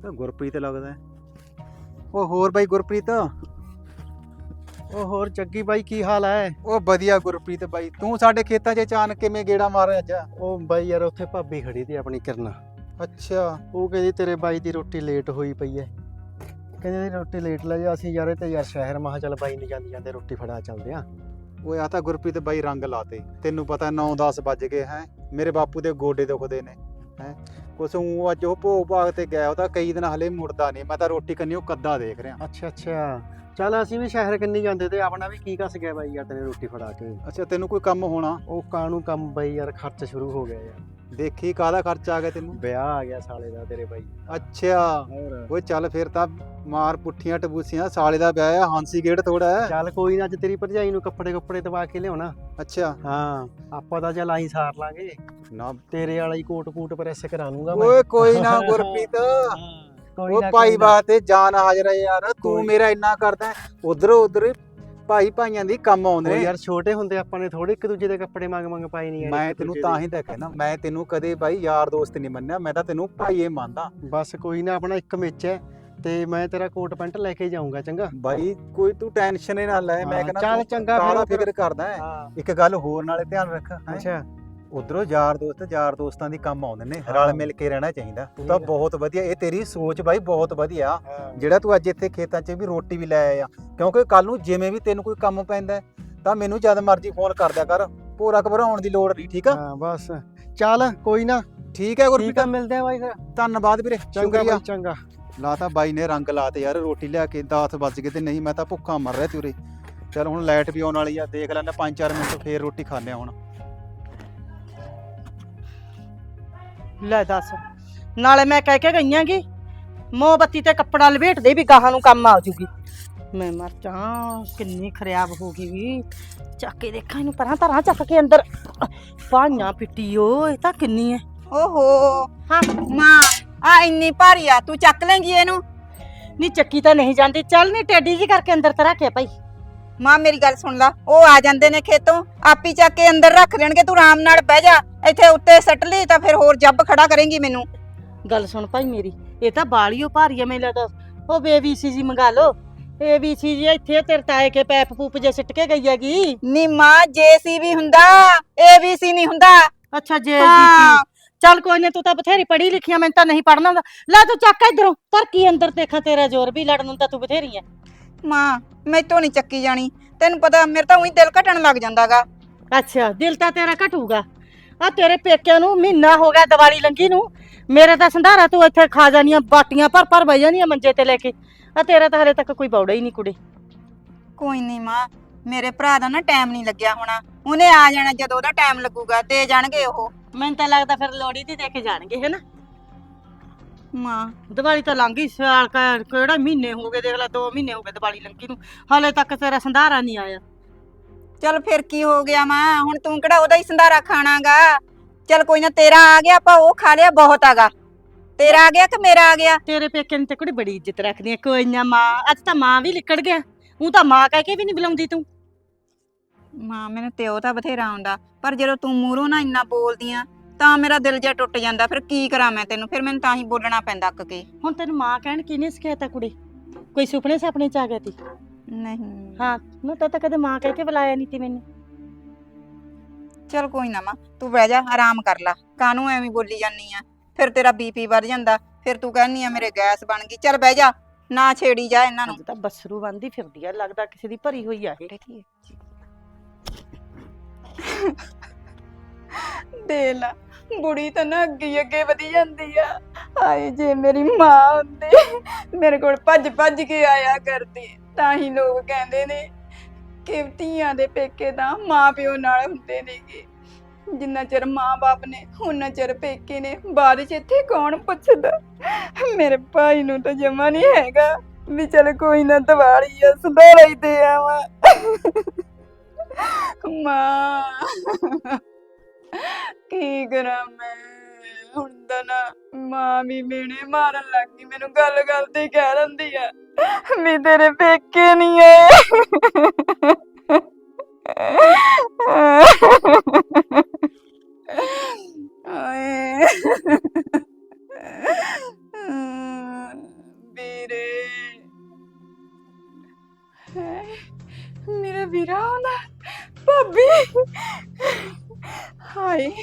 ਤਾਂ ਗੁਰਪ੍ਰੀਤ ਲੱਗਦਾ। ਉਹ ਹੋਰ ਬਾਈ ਗੁਰਪ੍ਰੀਤ? ਉਹ ਹੋਰ ਜੱਗੀ ਬਾਈ ਕੀ ਹਾਲ ਹੈ? ਉਹ ਵਧੀਆ ਗੁਰਪ੍ਰੀਤ ਬਾਈ ਤੂੰ ਸਾਡੇ ਖੇਤਾਂ 'ਚ ਅਚਾਨਕ ਕਿਵੇਂ ਗੇੜਾ ਮਾਰਿਆ ਅੱਜ? ਉਹ ਬਾਈ ਯਾਰ ਉੱਥੇ ਭਾਬੀ ਖੜੀ ਤੀ ਆਪਣੀ ਕਿਰਨਾ। ਅੱਛਾ। ਉਹ ਕਹਿੰਦੀ ਤੇਰੇ ਬਾਈ ਦੀ ਰੋਟੀ ਲੇਟ ਹੋਈ ਪਈ ਐ ਕਹਿੰਦੇ ਇਹਦੀ ਰੋਟੀ ਲੇਟ ਲੈ ਜਾ ਅਸੀਂ ਯਾਰ ਇਹ ਤੇ ਯਾਰ ਸ਼ਹਿਰ ਮਹਾ ਚੱਲ ਬਾਈ ਨਹੀਂ ਜਾਂਦੀ ਜਾਂਦੇ ਰੋਟੀ ਫੜਾ ਚੱਲਦੇ ਆ ਓਏ ਆ ਤਾਂ ਗੁਰਪ੍ਰੀਤ ਬਾਈ ਰੰਗ ਲਾਤੇ। ਤੈਨੂੰ ਪਤਾ 9-10 ਵੱਜ ਗਏ ਹੈ। ਮੇਰੇ ਬਾਪੂ ਦੇ ਗੋਡੇ ਦੁਖਦੇ ਨੇ ਹੈ। ਕੁਛ ਉਹ ਅੱਜ ਉਹ ਭੋਗ ਭਾਗ ਤੇ ਗਿਆ ਉਹ ਤਾਂ ਕਈ ਦਿਨ ਹਲੇ ਮੁੜਦਾ ਨਹੀਂ। ਮੈਂ ਤਾਂ ਰੋਟੀ ਕੰਨੀ ਉਹ ਕੱਦਾ ਦੇਖ ਰਿਹਾ। ਅੱਛਾ ਅੱਛਾ। ਚੱਲ ਅਸੀਂ ਵੀ ਸ਼ਹਿਰ ਕੰਨੀ ਜਾਂਦੇ ਤੇ ਆਪਣਾ ਵੀ ਕੀ ਕੱਸ ਗਿਆ ਬਾਈ ਯਾਰ ਤੇਰੇ ਰੋਟੀ ਫੜਾ ਕੇ। ਅੱਛਾ ਤੈਨੂੰ ਕੋਈ ਕੰਮ ਹੋਣਾ? ਉਹ ਕਾਹਨੂੰ ਕੰਮ ਬਾਈ ਯਾਰ ਖਰਚ ਸ਼ੁਰੂ ਹੋ ਗਿਆ ਯਾਰ। ਦੇਖੀ ਕਾਹਦਾ ਖਰਚਾ ਆ ਗਿਆ ਤੈਨੂੰ? ਵਿਆਹ ਆ ਗਿਆ ਸਾਲੇ ਦਾ ਤੇਰੇ ਬਾਈ। ਅੱਛਾ। ਹੋਰ। ਓਏ ਚੱਲ ਫਿਰ ਤਾਂ ਮਾਰ ਪੁੱਠੀਆਂ ਟਬੂਸੀਆਂ ਸਾਲੇ ਦਾ ਵਿਆਹ ਆ ਹਾਂਸੀ ਗੇਟ ਥੋੜਾ ਹੈ। ਚੱਲ ਕੋਈ ਨਾ ਅੱਜ ਤੇਰੀ ਭਰਜਾਈ ਨੂੰ ਕੱਪੜੇ ਕੱਪੜੇ ਦਵਾ ਕੇ ਲਿਆਉਣਾ। ਅੱਛਾ। ਹਾਂ ਆਪਾਂ ਤਾਂ ਚੱਲ ਆਈ ਸਾਰ ਲਾਂਗੇ। ਨਾ। ਤੇਰੇ ਵਾਲਾ ਹੀ ਕੋਟ ਕੂਟ ਪ੍ਰੈਸ ਕਰਾ ਲੂੰਗਾ ਓਏ ਕੋਈ ਨਾ ਗੁਰਪ੍ਰੀਤ। ਕੋਈ ਉਹ ਨਾ, ਭਾਈ ਕੋਈ ਨਾ। ਬਾਤੇ ਜਾਨ ਹਾਜ਼ਰ ਹੈ ਯਾਰ ਤੂੰ ਕੋਈ- ਮੇਰਾ ਇੰਨਾ ਕਰਦਾ ਉਧਰ ਉਧਰ ਭਾਈ ਭਾਈਆਂ ਦੀ ਕੰਮ ਆਉਂਦੇ ਨੇ ਯਾਰ ਛੋਟੇ ਹੁੰਦੇ ਆਪਾਂ ਨੇ ਥੋੜੇ ਇੱਕ ਦੂਜੇ ਦੇ ਕੱਪੜੇ ਮੰਗ ਮੰਗ ਪਾਈ ਨਹੀਂ ਮੈਂ ਤੈਨੂੰ ਤਾਂ। ਹੀ ਤਾਂ ਕਹਿਣਾ ਮੈਂ ਤੈਨੂੰ ਕਦੇ ਬਾਈ ਯਾਰ ਦੋਸਤ ਨਹੀਂ ਮੰਨਿਆ ਮੈਂ ਤਾਂ ਤੈਨੂੰ ਭਾਈਏ ਮੰਨਦਾ ਬਸ ਕੋਈ ਨਾ ਆਪਣਾ ਇੱਕ ਮਿੱਚ ਹੈ ਤੇ ਮੈਂ ਤੇਰਾ ਕੋਟ ਪੈਂਟ ਲੈ ਕੇ ਜਾਊਂਗਾ ਚੰਗਾ ਬਾਈ ਕੋਈ ਤੂੰ ਟੈਨਸ਼ਨ ਹੀ ਨਾ ਲੈ ਮੈਂ ਹਾਂ, ਕਹਿੰਦਾ ਚੱਲ ਚੰਗਾ ਫਿਰ ਕਾਹਦਾ। ਫਿਕਰ ਕਰਦਾ ਹੈ ਹਾਂ ਇੱਕ ਗੱਲ ਹੋਰ ਨਾਲੇ ਧਿਆਨ ਰੱਖ ਹੈਂ। ਅੱਛਾ ਉਧਰੋਂ ਯਾਰ ਦੋਸਤ ਯਾਰ ਦੋਸਤਾਂ ਦੀ ਕੰਮ ਆਉਂਦੇ ਨੇ। ਰਲ ਮਿਲ ਕੇ ਰਹਿਣਾ ਚਾਹੀਦਾ। ਤੂੰ ਤਾਂ। ਬਹੁਤ ਵਧੀਆ ਇਹ ਤੇਰੀ ਸੋਚ ਬਾਈ ਬਹੁਤ ਵਧੀਆ। ਜਿਹੜਾ ਤੂੰ ਅੱਜ ਇੱਥੇ ਖੇਤਾਂ 'ਚ ਵੀ ਰੋਟੀ ਵੀ ਲੈ ਆਇਆ ਕਿਉਂਕਿ ਕੱਲ ਨੂੰ ਜਿਵੇਂ ਵੀ ਤੈਨੂੰ ਕੋਈ ਕੰਮ ਪੈਂਦਾ ਤਾਂ ਮੈਨੂੰ ਜਦ ਮਰਜ਼ੀ ਫੋਨ ਕਰ ਦਿਆ ਕਰ ਪੂਰਾ ਘਬਰਾਉਣ ਦੀ ਲੋੜ ਨਹੀਂ ਠੀਕ ਆ? ਹਾਂ ਬਸ। ਚੱਲ ਕੋਈ ਨਾ। ਠੀਕ ਹੈ ਗੁਰਪ੍ਰੀਤ। ਮਿਲਦੇ ਆ ਬਾਈ ਫਿਰ। ਧੰਨਵਾਦ ਵੀਰੇ ਚੰਗਾ ਸ਼ੁਕਰੀਆ। ਬਾਈ ਚੰਗਾ ਲਾਤਾ ਬਾਈ ਨੇ ਰੰਗ ਲਾਤੇ ਯਾਰ ਰੋਟੀ ਲਿਆ ਕੇ 10 ਵੱਜ ਗਏ ਤੇ ਨਹੀਂ ਮੈਂ ਤਾਂ ਭੁੱਖਾ ਮਰ ਰਿਹਾ ਤੀ ਉਰੇ। ਚਲ ਹੁਣ ਲਾਈਟ ਵੀ ਆਉਣ ਵਾਲੀ ਆ ਦੇਖ ਲੈਂਦੇ 5-4 ਮਿੰਟ ਫੇਰ ਰੋਟੀ ਖਾਣੇ ਆ ਹੁਣ। ਲੈ ਦੱਸ। ਨਾਲੇ ਮੈਂ ਕਹਿ ਕੇ ਗਈਆਂਗੀ ਮੋਮਬੱਤੀ ਤੇ ਕੱਪੜਾ ਲਪੇਟ ਦੇ ਵੀ ਗਾਹਾਂ ਨੂੰ ਕੰਮ ਆ ਜੂਗੀ ਮੈਂ ਮਰ ਜਾ ਕਿੰਨੀ ਖਰਾਬ ਹੋ ਗਈ ਵੀ। ਚੱਕ ਕੇ ਦੇਖਾਂ ਇਹਨੂੰ ਪਰਾਂ ਧਰਾਂ ਚੱਕ ਕੇ ਅੰਦਰ। ਪਾਈਆਂ ਪਿੱਟੀ ਓ ਇਹ ਤਾਂ ਕਿੰਨੀ ਐ। ਓਹੋ। ਹਾਂ ਮਾਂ ਆ ਇੰਨੀ ਭਾਰੀ ਆ ਤੂੰ ਚੱਕ ਲੇਂਗੀ ਇਹਨੂੰ। ਨਹੀਂ ਚੱਕੀ ਤਾਂ ਨਹੀਂ ਜਾਂਦੀ ਚੱਲ ਨਹੀਂ ਟੇਡੀ ਜੀ ਕਰਕੇ ਅੰਦਰ ਤੇ ਰੱਖਿਆ ਭਾਈ। ਮਾਂ ਮੇਰੀ ਗੱਲ ਸੁਣ ਲਾ ਉਹ ਆ ਜਾਂਦੇ ਨੇ ਖੇਤੋਂ ਆਪੀ ਚੱਕ ਕੇ ਅੰਦਰ ਰੱਖ ਲੈਣਗੇ ਤੂੰ ਆਰਾਮ ਨਾਲ ਬਹਿ ਜਾ ਇੱਥੇ ਉੱਤੇ ਸੱਟ ਲਈ ਤਾਂ ਫਿਰ ਹੋਰ ਜੱਬ ਖੜਾ ਕਰੇਂਗੀ ਮੈਨੂੰ। ਗੱਲ ਸੁਣ ਭਾਈ ਮੇਰੀ ਇਹ ਤਾਂ ਬਾਲੀਓ ਭਾਰੀ ਐ ਮੈਨੂੰ ਲੱਗਦਾ। ਉਹ ਬੇਬੀਸੀ ਜੀ ਮੰਗਾ ਲਓ ਏਬੀਸੀ ਜੀ ਇੱਥੇ ਤੇਰੇ ਤਾਏ ਕੇ ਪੈਪ ਪੂਪ ਜੇ ਸਿੱਟ ਕੇ ਗਈ ਹੈਗੀ। ਨੀ ਮਾਂ ਜੇਸੀਬੀ ਹੁੰਦਾ ਏਬੀਸੀ ਨਹੀਂ ਹੁੰਦਾ। ਅੱਛਾ ਜੇ। ਹਾਂ। ਚੱਲ ਕੋਈ ਨਹੀਂ ਤੂੰ ਤਾਂ ਬਥੇਰੀ ਪੜ੍ਹੀ ਲਿਖੀ ਆ ਮੈਨੂੰ ਤਾਂ ਨਹੀਂ ਪੜਨਾ ਹੁੰਦਾ। ਲੈ ਤੂੰ ਚੱਕ ਇਧਰੋਂ ਪਰ ਕੀ ਅੰਦਰ ਦੇਖਾਂ ਤੇਰਾ ਜ਼ੋਰ ਵੀ ਲੜਨ ਨੂੰ ਤਾਂ ਤੂੰ ਬਥੇਰੀ ਐ ਮਾਂ ਮੈਥੋਂ ਨਹੀਂ ਚੱਕੀ ਜਾਣੀ। ਤੈਨੂੰ ਪਤਾ ਮੇਰੇ ਤਾਂ ਉਹੀ ਦਿਲ ਘਟਣ ਲੱਗ ਜਾਂਦਾਗਾ। ਅੱਛਾ ਦਿਲ ਤਾਂ ਤੇਰਾ ਘਟੂਗਾ। ਆ ਤੇਰੇ ਪੇਕਿਆਂ ਨੂੰ ਮਹੀਨਾ ਹੋ ਗਿਆ ਦੀਵਾਲੀ ਲੰਗੀ ਨੂੰ। ਮੇਰੇ ਤਾਂ ਸੰਧਾਰਾ ਤੂੰ ਇੱਥੇ ਖਾ ਜਾਣੀਆਂ ਬਾਟੀਆਂ ਭਰ ਭਰ ਬਹਿ ਜਾਣੀਆਂ ਮੰਜੇ ਤੇ ਲੈ ਕੇ। ਆ ਤੇਰਾ ਤਾਂ ਹਲੇ ਤੱਕ ਕੋਈ ਬੌੜਾ ਹੀ ਨਹੀਂ ਕੁੜੇ। ਕੋਈ ਨਹੀਂ ਮਾਂ ਮੇਰੇ ਭਰਾ ਦਾ ਨਾ ਟਾਈਮ ਨਹੀਂ ਲੱਗਿਆ ਹੋਣਾ। ਉਹਨੇ ਆ ਜਾਣਾ ਜਦੋਂ ਉਹਦਾ ਟਾਈਮ ਲੱਗੂਗਾ ਤੇ ਜਾਣਗੇ ਉਹ। ਮੈਨੂੰ ਤਾਂ ਲੱਗਦਾ ਫਿਰ ਲੋੜੀ ਦੀ ਦੇ ਕੇ ਜਾਣਗੇ ਹੈਨਾ? ਮਾਂ। ਦੀਵਾਲੀ ਤਾਂ ਲੰਘ ਗਈ ਸਾਲ ਕਾ- ਕਿਹੜਾ ਮਹੀਨੇ ਹੋ ਗਏ ਦੇਖ ਲੈ 2 ਮਹੀਨੇ ਹੋ ਗਏ ਦੀਵਾਲੀ ਲੰਗੀ ਨੂੰ। ਹਲੇ ਤੱਕ ਤੇਰਾ ਸੰਧਾਰਾ ਨਹੀਂ ਆਇਆ। ਚਲ ਫਿਰ ਕੀ ਹੋ ਗਿਆ ਮਾਂ ਹੁਣ ਤੂੰ ਕਿਹੜਾ ਉਹਦਾ ਹੀ ਸੰਧਾਰਾ ਖਾਣਾਗਾ? ਚਲ ਕੋਈ ਨਾ ਤੇਰਾ ਆ ਗਿਆ ਆਪਾਂ ਉਹ ਖਾ ਲਿਆ ਬਹੁਤ ਆਗਾ। ਤੇਰਾ ਆ ਗਿਆ ਕਿ ਮੇਰਾ ਆ ਗਿਆ? ਤੇਰੇ ਪੇਕੇ ਨੇ ਤੇ ਕੁੜੀ ਬੜੀ ਇੱਜ਼ਤ ਰੱਖਦੀ ਐ ਕੋਈ ਨਾ ਮਾਂ ਅੱਜ ਤਾਂ ਮਾਂ ਵੀ ਲਿਕੜ ਗਿਆ। ਉਹ ਤਾਂ ਮਾਂ ਕਹਿ ਕੇ ਵੀ ਨਹੀਂ ਬੁਲਾਉਂਦੀ ਤੂੰ। ਮਾਂ ਮੈਨੂੰ ਤੇ ਉਹ ਤਾਂ ਬਥੇਰਾ ਆਉਂਦਾ ਪਰ ਜਦੋਂ ਤੂੰ ਮੂਹਰੋਂ ਨਾ ਇੰਨਾ ਬੋਲਦੀ ਆ ਤਾਂ ਮੇਰਾ ਦਿਲ ਜਿਹਾ ਟੁੱਟ ਜਾਂਦਾ ਫਿਰ ਕੀ ਕਰਾਂ ਮੈਂ ਤੈਨੂੰ? ਫਿਰ ਮੈਨੂੰ ਤਾਂ ਹੀ ਬੋਲਣਾ ਪੈਂਦਾ ਅੱਕ ਕੇ। ਹੁਣ ਤੈਨੂੰ ਮਾਂ ਕਹਿਣ ਕਿਹਨੇ ਸਿਖਾਇਆ ਕੁੜੀ? ਕੋਈ ਸੁਪਨੇ ਸੁਪਨੇ ਚ ਆ ਗਿਆ ਤੀ ਨਹੀਂ। ਹਾਂ ਮੈਂ ਤਾਂ ਤਾਂ ਕਦੇ ਮਾਂ ਕਹਿ ਕੇ ਬੁਲਾਇਆ ਨਹੀਂ ਤੀ ਮੈਨੂੰ। ਚਲ ਕੋਈ ਨਾ ਮਾਂ ਤੂੰ ਬਹਿ ਜਾ ਆਰਾਮ ਕਰ ਲੈ। ਕਾਹਨੂੰ ਐਵੇਂ ਬੋਲੀ ਜਾਨੀ ਆ? ਫਿਰ ਤੇਰਾ ਬੀਪੀ ਵੱਧ ਜਾਂਦਾ ਫਿਰ ਤੂੰ ਕਹਿੰਨੀ ਆ ਮੇਰੇ ਗੈਸ ਬਣ ਗਈ। ਚੱਲ ਬਹਿ ਜਾ ਨਾ ਛੇੜੀ ਜਾ ਇਹਨਾਂ ਨੂੰ। ਅੱਜ ਤਾਂ ਬਸਰੂ ਬੰਦੀ ਫਿਰਦੀ ਆ ਲੱਗਦਾ ਕਿਸੇ ਦੀ ਭਰੀ ਹੋਈ ਆ ਇਹ। ਦੇ ਲਾ। ਬੁੜੀ ਤਾਂ ਨਾ ਅੱਗੇ ਅੱਗੇ ਵਧੀ ਜਾਂਦੀ ਆ। ਹਾਏ, ਜੇ ਮੇਰੀ ਮਾਂ ਹੁੰਦੀ, ਮੇਰੇ ਕੋਲ ਭੱਜ ਭੱਜ ਕੇ ਆਇਆ ਕਰਦੀ, ਤਾਂ ਹੀ ਲੋਕ ਕਹਿੰਦੇ ਨੇ ਕਿ ਧੀਆਂ ਦੇ ਪੇਕੇ ਤਾਂ ਮਾਂ ਪਿਓ ਨਾਲ ਹੁੰਦੇ ਨੇਗੇ। ਜਿੰਨਾ ਚਿਰ ਮਾਂ-ਬਾਪ ਨੇ ਉਹਨਾਂ ਚਿਰ ਪੇਕੇ ਨੇ। ਬਾਅਦ ਚ ਇੱਥੇ ਕੌਣ ਪੁੱਛਦਾ? ਮੇਰੇ ਭਾਈ ਨੂੰ ਤਾਂ ਜਮਾ ਨਹੀਂ ਹੈਗਾ ਵੀ ਚਲ ਕੋਈ ਨਾ ਦਿਵਾਲੀ ਆ ਸੰਧਾਰਾ ਹੀ ਦੇ ਆਵਾਂ। ਮਾਂ। ਕੀ ਕਰਾਂ ਮੈਂ? ਹੁਣ ਤਾਂ ਨਾ ਮਾਂ ਵੀ ਮੇਨੇ ਮਾਰਨ ਲੱਗ ਗਈ, ਮੈਨੂੰ ਗੱਲ ਗੱਲ ਤੇ ਕਹਿ ਦਿੰਦੀ ਆ। ਵੀ ਤੇਰੇ ਪੇਕੇ ਨਹੀਂ ਆਏ। ਵੀਰੇ। ਹੈਂ? ਮੇਰਾ ਵੀਰਾ ਆਉਂਦਾ। ਭਾਬੀ। はい。